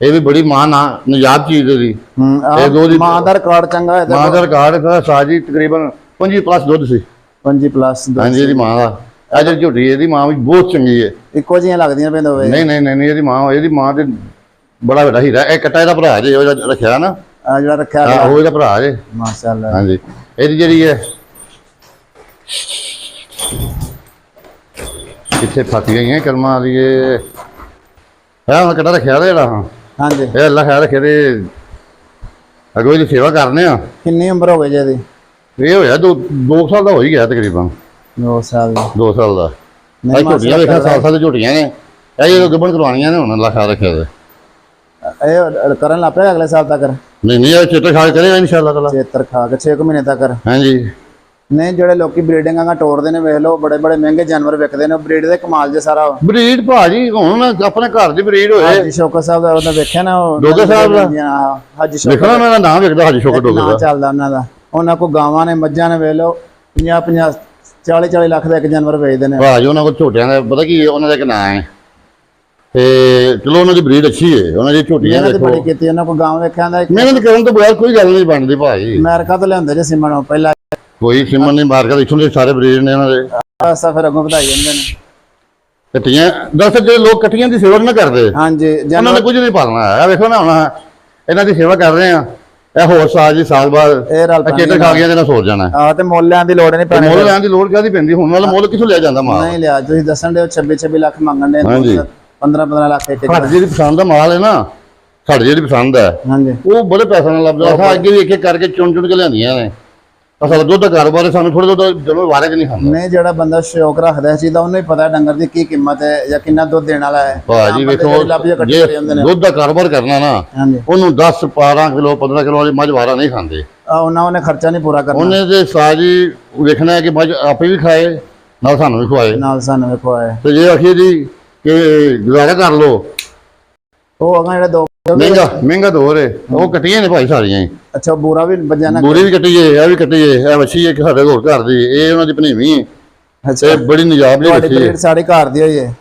ਇਹ ਵੀ ਬੜੀ ਮਾਂ ਨਾ ਨਜਾਬ ਚੀਜ਼ ਦੀ ਹੂੰ ਇਹ ਦੋ ਦੀ- ਮਾਂ ਦਾ ਰਿਕਾਰਡ ਚੰਗਾ ਹੈ ਮਾਂ ਦਾ ਰਿਕਾਰਡ ਸਾਜੀ ਤਕਰੀਬਨ 25 ਪਲੱਸ ਦੁੱਧ ਸੀ 25 ਪਲੱਸ ਹਾਂਜੀ ਇਹਦੀ ਮਾਂ ਦਾ। ਇਹ ਜਿਹੜੀ ਝੋਟੀ ਇਹਦੀ ਮਾਂ ਵੀ ਬਹੁਤ ਚੰਗੀ ਹੈ। ਇੱਕੋ ਜਿਹੀਆਂ ਲੱਗਦੀਆਂ ਪੈਂਦੇ ਹੋਵੇ ਨਹੀਂ ਨਹੀਂ ਨਹੀਂ ਨਹੀਂ, ਇਹਦੀ ਮਾਂ ਇਹਦੀ ਮਾਂ ਤੇ ਬੜਾ ਵੱਡਾ ਹੀਰਾ। ਇਹ ਕੱਟਾ ਇਹਦਾ ਭਰਾ ਜੇ ਉਹ ਜਿਹੜਾ ਰੱਖਿਆ ਨਾ। ਆ ਜਿਹੜਾ ਰੱਖਿਆ ਆਹ, ਉਹ ਇਹਦਾ ਭਰਾ ਜੇ। ਮਾਸ਼ਾਅੱਲਾ। ਹਾਂਜੀ। ਇਹਦੀ ਜਿਹੜੀ ਹੈ ਕਿੱਥੇ ਫਸ ਗਈਆਂ ਕਰਮਾਂ ਵਾਲੀ ਇਹ। ਇਹ ਹੁਣ ਕੱਟਾ ਰੱਖਿਆ ਦਾ ਜਿਹੜਾ ਹਾਂ। ਹਾਂਜੀ। ਇਹ ਅੱਲਾ ਖਿਆਲ ਰੱਖੇ ਤੇ ਅਗੋ ਇਹਦੀ ਸੇਵਾ ਕਰਨੇ ਆ। ਕਿੰਨੀ ਉਮਰ ਹੋ ਗਈ ਜੀ ਇਹਦੀ? ਇਹ ਹੋਇਆ ਦੋ ਦੋ ਕੁ ਸਾਲ ਦਾ ਹੋ ਹੀ ਗਿਆ ਤਕਰੀਬਨ। 2 ਸਾਲ ਦੀ। 2 ਸਾਲ ਦਾ। ਇਹ ਝੋਟੀਆਂ ਵੇਖਿਆ ਸਾਲ ਸਾਲ ਝੋਟੀਆਂ ਨੇ। ਇਹ ਜਦੋਂ ਗੱਬਣ ਕਰਵਾਉਣੀਆਂ ਨੇ ਹੁਣ ਅੱਲਾ ਖਿਆਲ ਰੱਖਿਆ ਤੇ ਇਹ ਕਰਨ ਲੱਗ ਪਿਆ ਅਗਲੇ ਸਾਲ ਤੱਕ? ਨਹੀਂ ਨਹੀਂ ਇਹ ਚੇਤੇ ਖਿਆਲ ਕਰੇਗਾ ਇਨਸ਼ਾਅੱਲਾ ਤਾਲਾ। ਚੇਤਰ ਖਾ ਕੇ 6 ਮਹੀਨੇ ਤੱਕ। ਹਾਂਜੀ। ਨਹੀਂ ਜਿਹੜੇ ਲੋਕੀ ਬਰੀਡਿੰਗਾਂ ਦਾ ਤੋਰਦੇ ਨੇ ਵੇਖ ਲਓ ਬੜੇ ਬੜੇ ਮਹਿੰਗੇ ਜਾਨਵਰ ਵਿਕਦੇ ਨੇ ਬਰੀਡ ਦੇ ਕਮਾਲ ਜੇ ਸਾਰਾ। ਬਰੀਡ ਭਾਜੀ ਹੁਣ ਨਾ ਆਪਣੇ ਘਰ ਦੀ ਬਰੀਡ ਹੋਏ। ਹਾਜੀ ਸ਼ੌਕਤ ਸਾਹਿਬ ਦਾ ਉਹਦਾ ਵੇਖਿਆ ਨਾ ਉਹ ਡੋਗਾ ਸਾਹਿਬ ਦਾ? ਹਾਜੀ ਸ਼ੌਕਤ ਦੇਖਣਾ ਮੇਰਾ ਨਾਮ ਵੇਖਦਾ ਹਾਜੀ ਸ਼ੋਕਰ ਡੋਗਰ ਨਾਂ ਦਾ। ਚੱਲਦਾ ਉਹਨਾਂ ਦਾ। ਉਹਨਾਂ ਕੋ ਗਾਵਾਂ ਨੇ ਮੱਝਾਂ ਨੇ ਵੇਖ ਲਓ 50 50 40 40 ਲੱਖ ਦਾ ਇੱਕ ਜਾਨਵਰ ਵੇਚਦੇ ਨੇ। ਭਾਜੀ ਉਹਨਾਂ ਕੋਲ ਝੋਟਿਆਂ ਦਾ ਪਤਾ ਕੀ? ਉਹਨਾਂ ਦਾ ਇੱਕ ਨਾਂ ਹੈ। ਤੇ ਚਲੋ ਉਹਨਾਂ ਦੀ ਬਰੀਡ ਅੱਛੀ ਹੈ ਉਹਨਾਂ ਦੀ ਝੋਟੀਆਂ ਮਿਹਨਤ ਬੜੀ ਦੇਖੋ ਕੀਤੀ ਉਹਨਾਂ ਕੋ ਗਾਂਵ ਵੇਖਿਆ ਦਾ ਮਿਹਨਤ ਕਰਨ ਤੋਂ ਬਗੈਰ ਕੋਈ ਗੱਲ ਨਹੀਂ ਬਣਦੀ ਭਾਈ। ਅਮਰੀਕਾ ਤੋਂ ਲਿਆਉਂਦੇ ਜੇ ਸਿਮਣ ਪਹਿਲਾਂ। ਕੋਈ ਸਿਮਨ ਨਹੀਂ ਮਾਰ ਕੇ ਇੱਥੋਂ ਦੇ ਸਾਰੇ ਬਰੀਡ ਨੇ ਉਹਨਾਂ ਦੇ। ਆਸਾ ਫਿਰ ਅੱਗੋਂ ਵਧਾਈ ਜਾਂਦੇ ਨੇ। ਕੱਟੀਆਂ ਦਰਅਸਲ ਜਿਹੜੇ ਲੋਕ ਕੱਟੀਆਂ ਦੀ ਸੇਵਾ ਨਹੀਂ ਕਰਦੇ। ਹਾਂਜੀ ਉਹਨਾਂ ਨੇ ਕੁਝ ਨਹੀਂ ਪਾਲਣਾ ਆ ਵੇਖੋ ਨਾ ਹੁਣ ਇਹਨਾਂ ਦੀ ਸੇਵਾ ਕਰ ਰਹੇ ਆ। ਇਹ ਹੋਰ ਸਾਲ ਜੀ ਸਾਲ ਬਾਅਦ ਇਹ ਰਲ ਖਾ ਗਿਆ ਜਿਹਨਾਂ ਸੋਰ ਜਾਣਾ। ਆ ਤੇ ਮੁੱਲਿਆਂ ਦੀ ਲੋੜ ਨਹੀਂ ਪੈਣੀ ਮੁੱਲ ਲੈਣ ਦੀ ਲੋੜ ਕਾਹਦੀ ਪੈਂਦੀ? ਹੁਣ ਵਾਲਾ ਮੁੱਲ ਕਿੱਥੋਂ ਲਿਆ ਜਾਂਦਾ ਮਾਲ? ਨਹੀਂ ਲਿਆ ਤੁਸੀਂ ਦੱਸਣ ਦੇ 26 26 ਲੱਖ ਮੰਗਣ ਦੇ ਹਾਂਜੀ। 15 15 ਲੱਖ ਇੱਕ ਸਾਡੀ ਜਿਹੜੀ ਪਸੰਦ ਦਾ ਮਾਲ ਹੈ ਨਾ ਸਾਡੀ ਜਿਹੜੀ ਪਸੰਦ ਹੈ ਹਾਂਜੀ। ਉਹ ਬੜੇ ਪੈਸੇ ਨਾਲ ਲੱਭਦਾ। ਅੱਗੇ ਵੀ ਇੱਕ ਇੱਕ ਕਰਕੇ ਚੁਣ ਚੁਣ ਕੇ ਲਿਆਂਦੀਆਂ ਨੇ। ਅਸਲ ਦੁੱਧ ਦਾ ਕਾਰੋਬਾਰ ਹੈ, ਸਾਨੂੰ ਥੋੜਾ ਦੁੱਧ ਜਦੋਂ ਵਾਰੇ ਚ ਨਹੀਂ ਖਾਂਦਾ। ਨਹੀਂ ਜਿਹੜਾ ਬੰਦਾ ਸ਼ੌਕ ਰੱਖਦਾ ਚੀਜ਼ ਦਾ ਉਹਨੂੰ ਹੀ ਪਤਾ ਡੰਗਰ ਦੀ ਕੀ ਕੀਮਤ ਹੈ ਜਾਂ ਕਿੰਨਾ ਦੁੱਧ ਦੇਣ ਵਾਲਾ ਹੈ। ਭਾਜੀ ਆਮ ਬੰਦੇ ਵੇਖੋ ਜਿਹੜੇ ਲੱਭ ਜੇ ਨੇ। ਦੁੱਧ ਦਾ ਕਾਰੋਬਾਰ ਕਰਨਾ ਨਾ ਹਾਂਜੀ। ਉਹਨੂੰ 10 12 ਕਿਲੋ 15 ਕਿਲੋ ਵਾਲੀ ਮੱਝ ਵਾਰਾ ਨਹੀਂ ਖਾਂਦੇ। ਆ ਉਹਨਾਂ ਉਹਨੇ ਖਰਚਾ ਨਹੀਂ ਪੂਰਾ ਕਰਨਾ। ਉਹਨੇ ਤੇ ਸਾਜੀ ਵੇਖਣਾ ਹੈ ਕਿ ਮੱਝ ਆਪੇ ਵੀ ਖਾਏ ਨਾਲ ਸਾਨੂੰ ਵੀ ਖਵਾਏ। ਨਾਲ ਸਾਨੂੰ ਵੇਖੋ ਆਏ ਤੇ ਜੇ ਆਖੀਏ ਜੀ ਕਿ ਗੁਜ਼ਾਰਾ ਕਰ ਲੋ ਉਹ ਅਗਾ ਜਿਹੜੇ ਦੋ ਮਹਿੰਗਾ। ਮਹਿੰਗਾ ਤਾਂ ਹੈ ਉਹ ਕੱਟੀਆਂ ਨੇ ਭਾਈ ਸਾਰੀਆਂ ਹੀ। ਅੱਛਾ ਬੂਰਾ ਵੀ ਬੱਜਾ ਨਾ ਬੂਰੀ ਵੀ ਕੱਟੀ ਏ ਇਹ ਵੀ ਕੱਟੀ ਏ ਇਹ ਵੱਛੀ ਹੈ ਕਿ ਸਾਡੇ ਹੋਰ ਘਰ ਦੀ ਇਹ ਉਹਨਾਂ ਦੀ ਭਣੇਵੀਂ ਹੈ ਅੱਛਾ। ਇਹ ਬੜੀ ਨਜਾਬ ਤੁਹਾਡੀ ਵੱਛੀ ਹੈ ਬਰੀਡ ਸਾਡੇ ਘਰ ਦੀ ਹੋਈ ਹੈ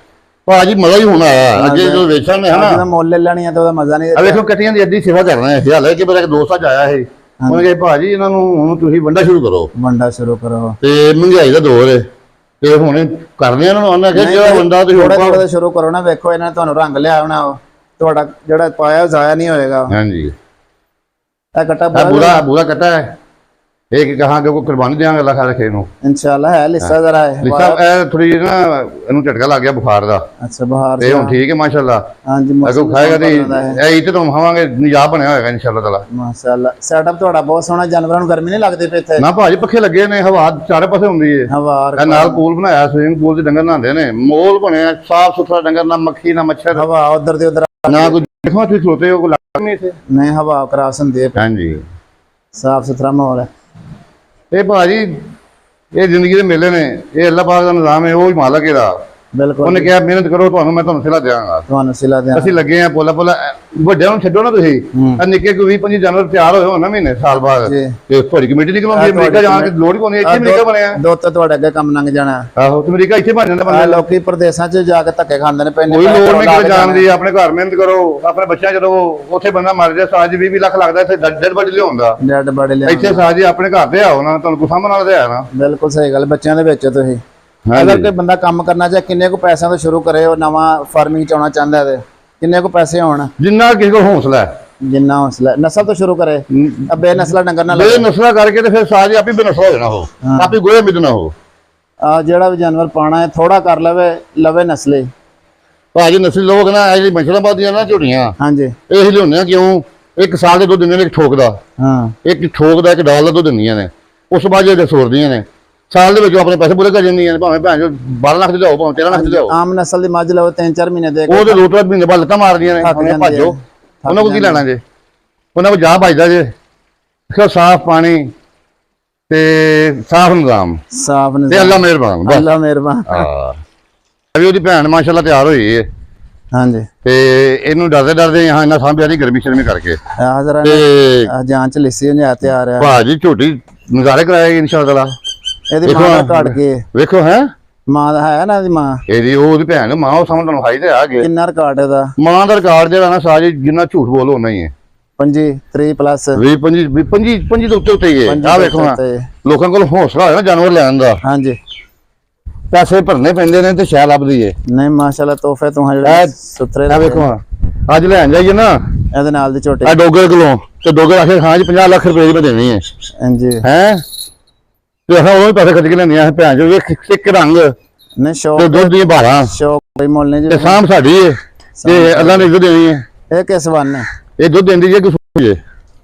ਭਾਜੀ ਮਜ਼ਾ ਹੀ ਹੋਣਾ ਆ ਅੱਗੇ ਜਦੋਂ ਵੇਚਣ ਨੇ ਹਨਾ। ਮੁੱਲ ਲੈ ਲੈਣੀ ਹੈ ਤਾਂ ਉਹਦਾ ਮਜ਼ਾ ਨਹੀਂ ਆ ਵੇਖੋ ਕੱਟੀਆਂ ਦੀ ਅੱਧੀ ਸੇਵਾ ਕਰਨਾ ਹੈ ਹਾਲੇ ਕਿ ਮੇਰਾ ਇੱਕ ਦੋਸਤ ਅੱਜ ਆਇਆ ਸੀ। ਉਹਨੇ ਕਿਹਾ ਭਾਜੀ ਇਹਨਾਂ ਨੂੰ ਹੁਣ ਤੁਸੀਂ ਵੰਡਾ ਸ਼ੁਰੂ ਕਰੋ। ਵੰਡਾ ਸ਼ੁਰੂ ਕਰੋ। ਤੇ ਮਹਿੰਗਾਈ ਦਾ ਦੌਰ ਹੈ ਤੇ ਹੁਣ ਕਰਦੇ ਆ ਇਹਨਾਂ ਨੂੰ ਉਹਨਾਂ ਕਿਹਾ ਜਿਹੜਾ ਵੰਡਾ ਤੁਸੀਂ ਥੋੜਾ ਥੋੜਾ ਸ਼ੁਰੂ ਕਰੋ ਨਾ। ਵੇਖੋ ਇਹਨਾਂ ਨੇ ਤੁਹਾਨੂੰ ਰੰਗ ਲਿਆ ਹੋਣਾ ਉਹ। ਤੁਹਾਡਾ ਜਿਹੜਾ ਪਾਇਆ ਜ਼ਾਇਆ ਨਹੀਂ ਹੋਏਗਾ। ਹਾਂਜੀ। ਇਹ ਕੱਟਾ ਬੜਾ ਬੁਰਾ ਬੁਰਾ ਕੱਟਾ ਹੈ। ਇਹ ਕਿ ਕਿ ਕੁਰਬਾਨੀ ਦੇਵਾਂਗੇ ਅੱਲਾ ਖਾ ਰੱਖੇ ਨੂੰ। ਇਨਸ਼ਾਅੱਲਾ ਹੈ ਲਿਸਾ ਜ਼ਰਾ ਹੈ ਲਿਖਾ ਇਹ ਥੋੜੀ ਨਾ ਇਹਨੂੰ ਝਟਕਾ ਲੱਗ ਗਿਆ ਬੁਖਾਰ ਦਾ। ਅੱਛਾ ਬਾਹਰ ਤੇ ਹੁਣ ਠੀਕ ਹੈ ਮਾਸ਼ਾਅੱਲਾ। ਹਾਂਜੀ ਅਗੋ ਖਾਏਗਾ ਤੇ। ਇਹ ਇੱਥੇ ਤੋਂ ਖਾਵਾਂਗੇ ਨਿਜਾਬ ਬਣਿਆ ਹੋਏਗਾ ਇਨਸ਼ਾਅੱਲਾ ਤਾਲਾ। ਮਾਸ਼ਾਅੱਲਾ। ਸੈਟਅਪ ਤੁਹਾਡਾ ਬਹੁਤ ਸੋਹਣਾ ਜਾਨਵਰਾਂ ਨੂੰ ਗਰਮੀ ਨਹੀਂ ਲੱਗਦੀ ਪਈ ਇੱਥੇ? ਨਾ ਭਾਜੀ ਪੱਖੇ ਲੱਗੇ ਨੇ ਹਵਾ ਚਾਰੇ ਪਾਸੇ ਹੁੰਦੀ ਹੈ ਇਹ ਨਾਲ ਪੂਲ ਬਣਾਇਆ ਸਵਿਮਿੰਗ ਪੂਲ 'ਚ ਡੰਗਰ ਨਹਾਉਂਦੇ ਨੇ। ਮੋਲ ਬਣਿਆ ਸਾਫ਼ ਸੁਥਰਾ ਡੰਗਰ ਨਾ ਮੱਖੀ ਨਾ ਮੱਛਰ। ਹਵਾ ਉਧਰ ਦੇ ਉਧਰ ਨਾ ਕੋਈ ਦੇਖੋ ਤੁਸੀਂ ਖਲੋਤੇ ਹੋ ਕੋਈ ਲੱਗ ਨਹੀਂ ਇੱਥੇ? ਨਹੀਂ ਹਵਾ ਕਰਾਸ ਹੁੰਦੀ ਹੈ ਹਾਂਜੀ। ਸਾਫ਼ ਸੁਥਰਾ ਮਾਹੌਲ ਹੈ ਇਹ ਭਾਜੀ ਇਹ ਜ਼ਿੰਦਗੀ ਦੇ ਮੇਲੇ ਨੇ। ਇਹ ਅੱਲਾਹ ਪਾਕ ਦਾ ਨਿਜ਼ਾਮ ਹੈ ਉਹ ਹੀ ਮਾਲਕ ਇਹਦਾ। ਬਿਲਕੁਲ ਉਹਨੇ ਕਿਹਾ ਮਿਹਨਤ ਕਰੋ ਤੁਹਾਨੂੰ ਮੈਂ ਤੁਹਾਨੂੰ ਸਿਲਾ ਦਿਆਂਗਾ। ਤੁਹਾਨੂੰ ਸਿਲਾ ਦੇ ਅਸੀਂ ਲੱਗੇ ਆ ਪੋਲਾ ਪੋਲਾ ਵੱਡਿਆਂ ਨੂੰ ਛੱਡੋ ਨਾ ਤੁਸੀਂ। ਆ ਨਿੱਕੇ ਕੋਈ 20 25 ਜਾਨਵਰ ਤਿਆਰ ਹੋਏ ਹੋਣ ਨਾ ਮਹੀਨੇ ਸਾਲ ਬਾਅਦ। ਤੇ ਤੁਹਾਡੀ ਕਮੇਟੀ ਨਿਕਲਉਂਦੀ ਅਮਰੀਕਾ ਜਾਣ ਕੇ ਲੋੜ ਹੀ ਪਾਉਂਦੀ ਇੱਥੇ ਅਮਰੀਕਾ ਬਣਿਆ। ਦੋ ਤਾਂ ਤੁਹਾਡੇ ਅੱਗੇ ਕੰਮ ਲੰਘ ਜਾਣਾ। ਆਹੋ ਤੇ ਅਮਰੀਕਾ ਇੱਥੇ ਬਣ ਜਾਂਦਾ ਬੰਦਾ ਲੋਕੀ ਪ੍ਰਦੇਸ਼ਾਂ 'ਚ ਜਾ ਕੇ ਧੱਕੇ ਖਾਂਦੇ ਨੇ ਪੈਨੇ ਕੋਈ ਲੋੜ ਨਹੀਂ ਕਿਤੇ ਜਾਣ। ਦੀ ਆਪਣੇ ਘਰ ਮਿਹਨਤ ਕਰੋ ਆਪਣੇ ਬੱਚਿਆਂ ਜਦੋਂ ਉੱਥੇ ਬੰਦਾ ਮਰ ਜਾ ਸਾਜ 20 20 ਲੱਖ ਲੱਗਦਾ ਇੱਥੇ ਡੱਡ ਬੜੀ ਲਿਆਉਂਦਾ ਡੈਡ ਬੜੇ ਲਿਆ ਇੱਥੇ ਸਾਜ ਆਪਣੇ ਘਰ ਤੇ ਆਓ ਨਾ ਤੁਹਾਨੂੰ ਕੋਈ ਸਾਹਮਣੇ ਨਾਲ ਤੇ ਬਿਲਕੁਲ ਸਹੀ ਗੱਲ ਬੱਚਿਆਂ ਦੇ ਵਿੱਚ ਤੁਸੀਂ। ਅਗਰ ਕੋਈ ਬੰਦਾ ਕੰਮ ਕਰਨਾ ਚਾਹੇ ਕਿੰਨੇ ਕੁ ਪੈਸਿਆਂ ਤੋਂ ਸ਼ੁਰੂ ਕਰੇ ਉਹ ਨਵਾਂ ਫਾਰਮਿੰਗ ਚ ਆਉਣਾ ਚਾਹੁੰਦਾ ਹੈ ਤੇ ਕਿੰਨੇ ਕੁ ਪੈਸੇ ਹੋਣ? ਜਿੰਨਾ ਕਿਸੇ ਕੋਲ ਹੌਸਲਾ ਹੈ। ਜਿੰਨਾ ਹੌਸਲਾ ਨਸਲ ਤੋਂ ਸ਼ੁਰੂ ਕਰੇ। ਆ ਬੇਨਸਲਾ ਡੰਗਰ ਨਾ ਬੇ ਨਸਲਾ ਕਰਕੇ ਤੇ ਫਿਰ ਸਾਜ ਆਪੇ ਬੇਨਸਲਾ ਹੋ ਜਾਣਾ ਉਹ। ਆਪੇ ਗੋਏ ਮਿਦਣਾ ਉਹ। ਆ ਜਿਹੜਾ ਵੀ ਜਾਨਵਰ ਪਾਣਾ ਹੈ ਥੋੜਾ ਕਰ ਲਵੇ ਲਵੇ ਨਸਲੇ। ਭਾਜੀ ਨਸਲੀ ਲੋਕ ਨਾ ਇਹ ਜਿਹੜੀ ਮਸ਼ਰਾਬਾਦ ਦੀਆਂ ਨਾ ਝੋਟੀਆਂ। ਹਾਂਜੀ। ਇਹ ਹੀ ਲਿਆਉਂਦੇ ਆ ਕਿਉਂ? ਇੱਕ ਸਾਲ ਦੇ ਦੁੱਧ ਦਿੰਦੇ ਨੇ ਇੱਕ ਠੋਕ ਦਾ। ਹਾਂ। ਇੱਕ ਠੋਕ ਦਾ ਇੱਕ ਡਾਲ ਦਾ ਦੁੱਧ ਦਿੰਦੀਆਂ ਨੇ। ਉਸ ਬਾਅਦ ਜਿਹੜੇ ਸੋਰਦੀਆਂ ਨੇ। ਸਾਲ ਦੇ ਵਿੱਚ ਆਪਣੇ ਪੈਸੇ ਪੂਰੇ ਕਰ ਜਾਂਦੀਆਂ ਨੇ ਭਾਵੇਂ ਭੈਣ ਜੋ 12 ਲੱਖ ਦੇ ਲਿਆਓ ਭਾਵੇਂ 13 ਲੱਖ ਦੇ ਲਿਆਓ ਆਮ ਨਸਲ ਦੀ ਮੱਝ ਲਓ 3-4 ਮਹੀਨੇ ਦੇ ਉਹ ਤੇ ਦੋ ਤਿੰਨ ਮਹੀਨੇ ਬਾਅਦ ਲੱਤਾਂ ਮਾਰਦੀਆਂ ਨੇ ਉਹਨੇ ਭੱਜੋ। ਹੈ। ਉਹਨਾਂ ਕੋਲ ਕੀ ਲੈਣਾ ਜੇ? ਉਹਨਾਂ ਕੋਲ ਜਾ ਭੱਜਦਾ ਜੇ। ਦੇਖੋ ਸਾਫ਼ ਪਾਣੀ ਤੇ ਸਾਫ਼ ਨਿਜ਼ਾਮ। ਸਾਫ਼ ਤੇ ਨਜ਼ਰ ਅੱਲਾ ਮਿਹਰਬਾਨ ਅੱਲਾ ਮਿਹਰਬਾਨ। ਹਾਂ। ਅਭੀ ਉਹਦੀ ਭੈਣ ਮਾਸ਼ਾਅੱਲਾ ਤਿਆਰ ਹੋਈ ਹੈ ਹਾਂਜੀ। ਤੇ ਇਹਨੂੰ ਡਰਦੇ ਡਰਦੇ ਹਾਂ ਇਹਨਾਂ ਸਾਂਭਿਆ ਦੀ ਗਰਮੀ ਸ਼ਰਮੀ ਕਰਕੇ। ਆ ਜਰਾ ਤੇ ਜਾਂਚ ਲਿਸੀ ਹੁੰਦੇ ਆ ਤੇ ਆ। ਰਿਹਾ ਭਾਜੀ ਝੋਟੀ ਨਜ਼ਾਰੇ ਕਰਾਏਗੀ ਇਨਸ਼ਾਅੱਲਾ। ਇਹਦੀ ਮਾਂ ਦਾ ਹਾਂ। ਘੜ ਕੇ। ਵੇਖੋ ਹੈ? ਮਾਂ ਦਾ ਹੈ ਨਾ ਇਹਦੀ ਮਾਂ। ਇਹਦੀ ਉਹ ਉਹਦੀ ਭੈਣ ਮਾਂ ਉਹ ਸਮਝ ਤੁਹਾਨੂੰ ਹਾਈ ਤੇ ਆ ਗਏ। ਕਿੰਨਾ ਰਿਕਾਰਡ ਇਹਦਾ? ਮਾਂ ਦਾ ਰਿਕਾਰਡ ਜਿਹੜਾ ਨਾ ਸਾਜ ਜਿੰਨਾ ਝੂਠ ਬੋਲੋ ਉਨਾ ਹੀ ਹੈ। 25 3 ਪਲੱਸ 20 25 25 25 ਦੇ ਉੱਤੇ ਉੱਤੇ ਹੀ ਹੈ। ਆ ਵੇਖੋ ਨਾ। ਲੋਕਾਂ ਕੋਲ ਹੌਸਲਾ ਹੋਇਆ ਨਾ ਜਾਨਵਰ ਲੈਣ ਦਾ। ਹਾਂਜੀ। ਪੈਸੇ ਭਰਨੇ ਪੈਂਦੇ ਨੇ ਤੇ ਸ਼ੈ ਲੱਭਦੀ ਏ। ਨਹੀਂ ਮਾਸ਼ਾਅੱਲਾ ਤੋਹਫੇ ਤੋਂ ਜਿਹੜੇ ਸੁਥਰੇ ਆ ਲੱਗੇ। ਵੇਖੋ ਹਾਂ। ਅੱਜ ਲੈਣ ਜਾਈਏ ਨਾ। ਇਹਦੇ ਨਾਲ ਦੀ ਝੋਟੀ। ਆ ਡੋਗਰ ਕੋਲੋਂ। ਤੇ ਡੋਗਰ ਆਖੇ ਖਾਂ ਚ 50 ਲੱਖ ਰੁਪਏ ਦੀ ਮੈਂ ਦੇਣੀ ਹੈ ਹਾਂਜੀ। ਹੈ? ਤੇ ਅਸਾਂ ਉਹ ਪੈਸੇ ਖਰਚ ਕੇ ਲੈਣੀਆਂ ਆ ਭੈਣ ਜੋ ਵੇਖ ਇੱਕ ਰੰਗ ਨਹੀਂ ਸ਼ੌਕ ਤੇ ਦੁੱਧ ਦੀਆਂ ਬਾਰਾਂ। ਸ਼ੌਕ ਕੋਈ ਮੁੱਲ ਨਹੀਂ ਤੇ ਜੀ ਸਾਂਭ ਸਾਡੀ ਏ ਤੇ ਅੱਲਾ ਨੇ ਦੁੱਧ ਦੇਣੀ ਹੈ ਇਹ ਕਿਸ ਵਨ ਹੈ? ਇਹ ਦੁੱਧ ਦਿੰਦੀ ਜੇ ਕਿ ਜੇ।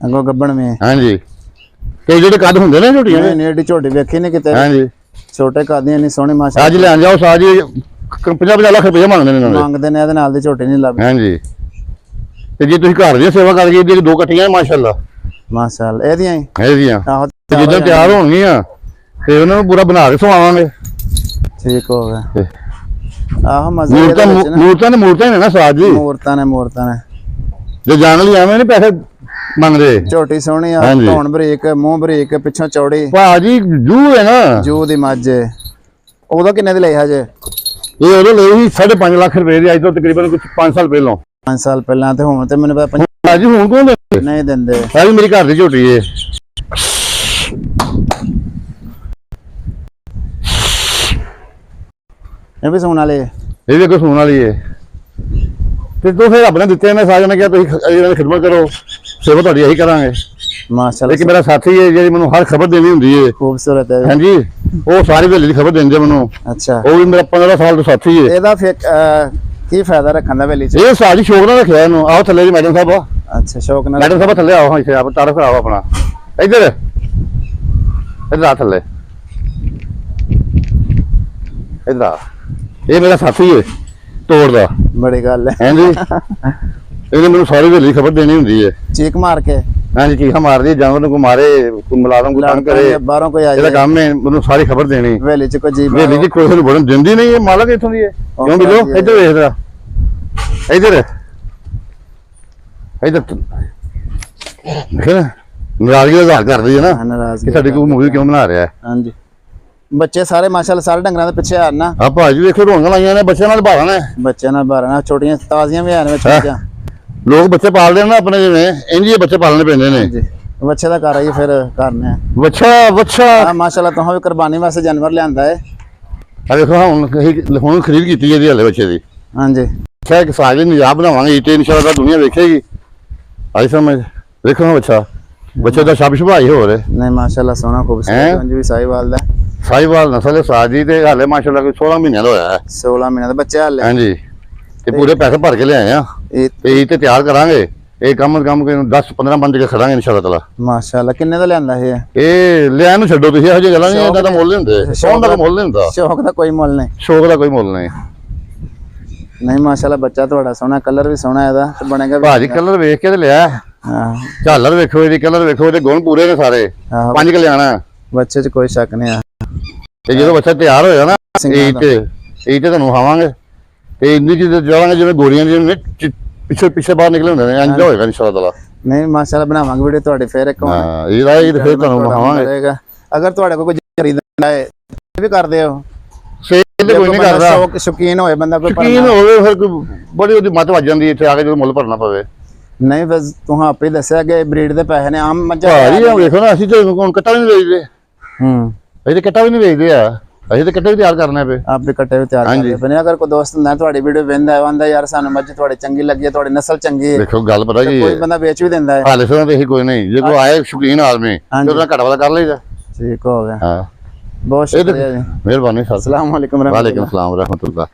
ਅੱਗੋਂ ਗੱਬਣ ਮੇ ਹਾਂਜੀ। ਤੇ ਜਿਹੜੇ ਕੱਦ ਹੁੰਦੇ ਨੇ ਝੋਟੀਆਂ ਦੇ। ਨਹੀਂ ਏਡੀ ਝੋਟੀ ਵੇਖੀ ਨਹੀਂ ਕਿਤੇ। ਹਾਂਜੀ। ਛੋਟੇ ਕਾਦੀਆਂ ਨਹੀਂ ਸੋਹਣੀ ਮਾਸ਼ਾ ਅੱਜ ਲੈਣ ਜਾਓ ਸਾਜੀ 50 50 ਲੱਖ ਰੁਪਏ ਮੰਗਦੇ ਨੇ ਇਹਨਾਂ ਦੇ। ਮੰਗਦੇ ਨੇ ਇਹਦੇ ਨਾਲ ਦੀ ਝੋਟੀ ਨਹੀਂ ਲੱਭ ਹਾਂਜੀ। ਤੇ ਜੇ ਤੁਸੀਂ ਘਰ ਦੀ ਸੇਵਾ ਕਰਕੇ ਇਹਦੀ ਦੋ ਇਕੱਠੀਆਂ ਮਾਸ਼ਾਅੱਲਾ ਮਾਸ਼ਾਅੱਲਾ ਇਹਦੀਆਂ ਹੀ? ਇਹਦੀਆਂ। ਆਹੋ ਤੇ ਜਦੋਂ ਤਿਆਰ ਹੋਣਗੀਆਂ ਤੇ ਉਹਨਾਂ ਨੂੰ ਪੂਰਾ ਬਣਾ ਕੇ ਸਵਾਵਾਂਗੇ। ਠੀਕ ਹੋ ਗਿਆ। ਆਹ ਮਜ਼ੇ ਮੂਰਤਾਂ ਮੂਰਤਾਂ ਨੇ ਮੂਰਤਾਂ ਨੇ ਨਾ ਸਾਜ ਜੀ। ਮੂਰਤਾਂ ਨੇ ਮੂਰਤਾਂ ਨੇ। ਜੇ ਜਾਣ ਲਈ ਐਵੇਂ ਨਹੀਂ ਪੈਸੇ ਮੰਗਦੇ। ਝੋਟੀ ਸੋਹਣੀ ਆ। ਧੌਣ ਬਰੀਕ ਮੂੰਹ ਬਰੀਕ ਪਿੱਛੋਂ ਚੌੜੀ। ਭਾਜੀ ਜੂ ਹੈ ਨਾ। ਜੂ ਦੀ ਮੱਝ। ਉਹਦਾ ਕਿੰਨੇ ਦੀ ਲਈ ਹਜੇ? ਇਹ ਉਦੋਂ ਲਈ ਸੀ 5.5 ਲੱਖ ਰੁਪਏ ਦੀ ਅੱਜ ਤੋਂ ਤਕਰੀਬਨ ਕੁਝ 5 ਸਾਲ ਪਹਿਲਾਂ। 5 ਸਾਲ ਪਹਿਲਾਂ ਤੇ ਹੁਣ ਤੇ ਮੈਨੂੰ ਪਤਾ ਅੱਜ ਹੁਣ ਕੌਣ ਦੇ ਨਹੀਂ ਦਿੰਦੇ। ਵੀ ਮੇਰੀ ਘਰ ਦੀ ਝੋਟੀ ਏ। ਇਹ ਵੀ ਸੁਣ ਵਾਲੇ ਇਹ ਵੀ ਕੋਈ ਸੁਣਨ ਵਾਲੀ ਏ। ਤੇ ਤੂੰ ਫਿਰ ਰੱਬ ਨੇ ਦਿੱਤੇ ਸਾਰਿਆਂ ਨੇ ਕਿਹਾ ਤੁਸੀਂ ਇਹਨਾਂ ਦੀ ਖਿਦਮਤ ਕਰੋ। ਸੇਵਾ ਤੁਹਾਡੀ ਇਹੀ ਕਰਾਂਗੇ। ਮਾਸ਼ਾਅੱਲਾ। ਇੱਕ ਮੇਰਾ ਸਾਥੀ ਹੈ ਜਿਹੜੀ ਮੈਨੂੰ ਹਰ ਖਬਰ ਦੇਣੀ ਹੁੰਦੀ ਏ। ਖੂਬਸੂਰਤ ਹੈ। ਹਾਂਜੀ ਉਹ ਸਾਰੀ ਵੇਲੇ ਦੀ ਖਬਰ ਦਿੰਦੇ ਮੈਨੂੰ। ਅੱਛਾ। ਉਹ ਵੀ ਮੇਰਾ 15 ਸਾਲ ਦਾ ਸਾਥੀ ਏ। ਇਹਦਾ ਫਿਰ ਕੀ ਫਾਇਦਾ ਰੱਖਣ ਦਾ ਵੇਲੀ ਚ? ਇਹ ਸਾਜੀ ਸ਼ੌਕ ਨਾਲ ਰੱਖਿਆ ਇਹਨੂੰ। ਆਓ ਥੱਲੇ ਜੀ ਮੈਡਮ ਸਾਹਿਬ ਆ। ਅੱਛਾ ਸ਼ੌਕ ਨਾਲ ਮੈਡਮ ਸਾਹਿਬ ਥੱਲੇ ਆਓ। ਹਾਂ ਇੱਥੇ ਆਪ ਤਾਰਫ ਆਓ ਆਪਣਾ। ਇੱਧਰ। ਇੱਧਰ ਆ ਥੱਲੇ। ਇੱਧਰ ਆ। ਇਹ ਮੇਰਾ ਸਾਥੀ ਏ ਤੋੜ ਦਾ। ਬੜੀ ਗੱਲ ਹੈ ਹਾਂਜੀ? ਇਹਨੇ ਮੈਨੂੰ ਸਾਰੀ ਵੇਲੇ ਖਬਰ ਦੇਣੀ ਹੁੰਦੀ ਏ। ਚੀਕ ਮਾਰ ਕੇ। ਹਾਂਜੀ ਚੀਖਾ ਮਾਰਦੀ ਜਾਨਵਰ ਨੂੰ ਕੋਈ ਮਾਰੇ ਕੋਈ ਮੁਲਾਜ਼ਮ ਕੋਈ ਤੰਗ ਕਰੇ। ਬਾਹਰੋਂ ਕੋਈ ਆ ਇਹਦਾ ਜਾਏ। ਕੰਮ ਹੈ ਮੈਨੂੰ ਸਾਰੀ ਖਬਰ ਦੇਣੀ। ਵੇਲੀ ਚ ਕੋਈ ਜੀ ਵੇਲੀ ਜੀ ਕੋਈ ਨੂੰ ਬੜਨ ਦਿੰਦੀ ਨਹੀਂ ਇਹ ਮਾਲਕ ਇੱਥੋਂ ਦੀ ਹੈ ਕਿਉਂ ਬਿਲੋ? ਇੱਧਰ ਵੇਖ ਜਰਾ। ਇੱਧਰ। ਇੱਧਰ ਨਾ? ਨਾਰਾਜ਼ਗੀ ਦਾ ਇਜ਼ਹਾਰ ਕਰਦੀ ਹੈ ਨਾ ਕਿ ਸਾਡੀ ਕੋਈ ਮੂਵੀ ਕਿਉਂ ਬਣਾ ਰਿਹਾ ਹੈ ਹਾਂਜੀ। ਬੱਚੇ ਸਾਰੇ ਮਾਸ਼ਾਅੱਲਾ ਸਾਰੇ ਡੰਗਰਾਂ ਦੇ ਪਿੱਛੇ ਆਣ ਨਾ। ਆ ਭਾਜੀ ਵੇਖੋ ਰੋਣਾਂ ਲਾਈਆਂ ਨੇ ਬੱਚਿਆਂ ਨਾਲ ਭਾਣਾ ਨੇ। ਬੱਚਿਆਂ ਨਾਲ ਬਾਰਨਾ ਛੋਟੀਆਂ ਤਾਜ਼ੀਆਂ ਵੀ ਆਣ ਵਿੱਚ ਹੈਂ? ਬੱਚਾ ਲੋਕ ਬੱਚੇ ਪਾਲਦੇ ਨੇ ਨਾ ਆਪਣੇ ਜਿਵੇਂ ਇੰਜ ਹੀ ਬੱਚੇ ਪਾਲਣੇ ਪੈਂਦੇ ਨੇ। ਜੀ ਬੱਚੇ ਦਾ ਘਰ ਆਈ ਫਿਰ ਕਰਨੇ ਆ ਬੱਚਾ ਬੱਚਾ। ਆ ਮਾਸ਼ਾਅੱਲਾ ਤੁਹਾਂ ਵੀ ਕੁਰਬਾਨੀ ਵਾਸਤੇ ਜਾਨਵਰ ਲਿਆਂਦਾ ਹੈ ਆ ਵੇਖੋ ਹੁਣ ਹੁਣ ਖਰੀਦ ਕੀਤੀ ਇਹਦੀ ਹਲੇ ਬੱਚੇ ਦੀ। ਹਾਂਜੀ। ਅੱਛਾ ਇੱਕ ਸਾਜ ਦੀ ਨਿਜਾਬ ਬਣਾਵਾਂਗੇ ਇਤੇ ਇਨਸ਼ਾਅੱਲਾ ਦੁਨੀਆ ਵੇਖੇਗੀ। ਆਈ ਸਮਝ ਵੇਖੋ ਬੱਚਾ। ਬੱਚੇ ਦਾ ਸ਼ਬ ਸ਼ੁਭਾਈ ਹੋ ਰਿਹਾ ਨਹੀਂ ਮਾਸ਼ਾਅੱਲਾ ਸੋਹਣਾ ਹੈਂ? ਖੂਬਸੂਰਤ ਉਂਝ ਵੀ ਸਾਈਵਾਲ ਦਾ। ਸਾਈਵਾਲ ਨਸਲ ਹੈ ਸਾਜੀ ਤੇ ਹਾਲੇ ਮਾਸ਼ਾਅੱਲਾ ਕੋਈ 16 ਮਹੀਨਿਆਂ ਦਾ ਹੋਇਆ ਹੈ। 16 ਮਹੀਨੇ ਦਾ ਬੱਚਾ ਹਾਲੇ। ਹਾਂਜੀ। ਤੇ ਪੂਰੇ ਪੈਸੇ ਭਰ ਕੇ ਲਿਆਏ ਆ। ਇਹ ਤੇ ਇਹ ਤੇ ਤਿਆਰ ਕਰਾਂਗੇ। ਇਹ ਕੰਮ ਕੰਮ ਕੇ 10 15 ਬੰਦੇ ਕੇ ਖੜਾਂਗੇ ਇਨਸ਼ਾਅੱਲਾ ਤਾਲਾ। ਮਾਸ਼ਾਅੱਲਾ ਕਿੰਨੇ ਦਾ ਲਿਆਂਦਾ ਇਹ? ਇਹ ਲਿਆ ਨੂੰ ਛੱਡੋ ਤੁਸੀਂ ਇਹੋ ਜਿਹੀ ਗੱਲਾਂ ਨਹੀਂ ਇਹਦਾ ਤਾਂ ਮੁੱਲ ਨਹੀਂ ਹੁੰਦੇ। ਸੌਣ ਦਾ ਮੁੱਲ ਨਹੀਂ ਹੁੰਦਾ? ਸ਼ੌਕ ਦਾ ਕੋਈ ਮੁੱਲ ਨਹੀਂ। ਸ਼ੌਕ ਦਾ ਕੋਈ ਮੁੱਲ ਨਹੀਂ। ਨਹੀਂ ਮਾਸ਼ਾਅੱਲਾ ਬੱਚਾ ਤੁਹਾਡਾ ਸੋਹਣਾ ਕਲਰ ਵੀ ਸੋਹਣਾ ਇਹਦਾ ਤੇ ਬਣੇਗਾ ਭਾਜੀ ਕਲਰ ਵੇਖ ਕੇ ਤੇ ਲਿਆ। ਹਾਂ। ਝਾਲਰ ਵੇਖੋ ਇਹਦੀ ਕਲਰ ਵੇਖੋ ਇਹਦੇ ਗੁਣ ਪੂਰੇ ਨੇ ਸਾਰੇ। ਪੰਜ ਕਿ ਲਿਆਣਾ। ਬੱਚੇ 'ਚ ਕੋਈ ਸ਼ੱਕ ਨਹੀਂ ਆ। ਤੇ ਜਦੋਂ ਬੱਚਾ ਤਿਆਰ ਹੋਇਆ ਨਾ ਸਿੰਘਾਂ ਇਹ ਦਾ। ਤੇ ਇਹ ਤੇ ਤੁਹਾਨੂੰ ਖਾਵਾਂਗੇ। ਤੇ ਇੰਨੀ ਚੀਜ਼ ਜਾਵਾਂਗੇ ਜਿਵੇਂ ਗੋਰੀਆਂ ਜਿਵੇਂ ਚ- ਪਿੱਛੇ ਪਿੱਛੇ ਬਾਹਰ ਨਿਕਲੇ ਹੁੰਦੇ ਨੇ ਇੰਜ ਹੋਏਗਾ ਇਨਸ਼ਾਅੱਲਾ। ਤਾਲਾ ਨਹੀਂ ਮਾਸ਼ਾਅੱਲਾ ਬਣਾਵਾਂਗੇ ਵੀਡੀਓ ਤੁਹਾਡੇ ਫੇਰ ਇੱਕ ਵਾਰ। ਹਾਂ ਇਹਦਾ ਇਹ ਤੇ ਫਿਰ ਤੁਹਾਨੂੰ ਖਾਵਾਂਗੇ। ਅਗਰ ਤੁਹਾਡੇ ਕੋਲ ਕੋਈ ਖਰੀਦਣਾ ਹੈ ਇਹ ਵੀ ਕਰਦੇ ਹੋ? ਸੇਲ ਤੇ ਕੋਈ ਨਹੀਂ ਬੰਦਾ ਕਰਦਾ। ਸ਼ੌਕ ਸ਼ੌਕੀਨ ਹੋਏ ਬੰਦਾ ਕੋਈ ਸ਼ਕੀਨ ਭਰਨਾ। ਹੋਵੇ ਫਿਰ ਕੋਈ ਬੜੀ ਉਹਦੀ ਮੱਤ ਵੱਜ ਜਾਂਦੀ ਹੈ ਇੱਥੇ ਆ ਕੇ ਜਦੋਂ ਮੁੱਲ ਭਰਨਾ ਪਵੇ। ਨਹੀਂ ਬਸ ਤੂੰ ਆਪੇ ਹੀ ਦੱਸਿਆ ਕਿ ਬਰੀਡ ਦੇ ਪੈਸੇ ਨੇ ਆਮ ਮੱਝਾਂ ਭਾਜੀ ਆ ਵੇਖੋ ਨਾ ਅਸੀਂ ਤੇ ਹੁਣ ਕੱਟਾ ਨਹੀਂ ਵੇਚਦੇ ਹੂੰ। ਅਸੀਂ ਤੇ ਕੱਟਾ ਵੀ ਨਹੀਂ ਵੇਚਦੇ ਆ। ਅਸੀਂ ਤੇ ਕੱਟੇ ਵੀ ਤਿਆਰ ਕਰਨੇ ਪਏ। ਆਪ ਵੀ ਕੱਟੇ ਵੀ ਤਿਆਰ। ਕਰਦੇ ਪਏ ਨੇ। ਅਗਰ ਕੋਈ ਦੋਸਤ ਹੁੰਦਾ ਤੁਹਾਡੀ ਵੀਡੀਓ ਵੇਖਦਾ ਹੈ ਆਂਦਾ ਯਾਰ ਸਾਨੂੰ ਮੱਝ ਤੁਹਾਡੀ ਚੰਗੀ ਲੱਗੀ ਹੈ ਤੁਹਾਡੀ ਨਸਲ ਚੰਗੀ ਹੈ। ਵੇਖੋ ਗੱਲ ਪਤਾ ਕੀ ਕੋਈ ਬੰਦਾ ਵੇਚ ਵੀ ਦਿੰਦਾ ਹੈ। ਹਾਲੇ ਸੋਨਾ ਤੇ ਇਹੀ ਕੋਈ ਨਹੀਂ। ਜੇ ਕੋਈ ਆਏ ਸ਼ੌਕੀਨ ਆਦਮੀ ਤੇ। ਉਹਦਾ ਘੱਟ ਵਾਲਾ ਕਰ ਲਈਦਾ। ਠੀਕ ਹੋ ਗਿਆ। ਹਾਂ। ਬਹੁਤ ਸ਼ੁਕਰੀਆ ਜੀ। ਮਿਹਰਬਾਨੀ ਸਰ। ਅਸਲਾਮ ਵਾਲੇਕੁਮ ਵਾਲੇਕੁਮ ਸਲਾਮ ਰਹਿਮਤੁਲਲਾਹ।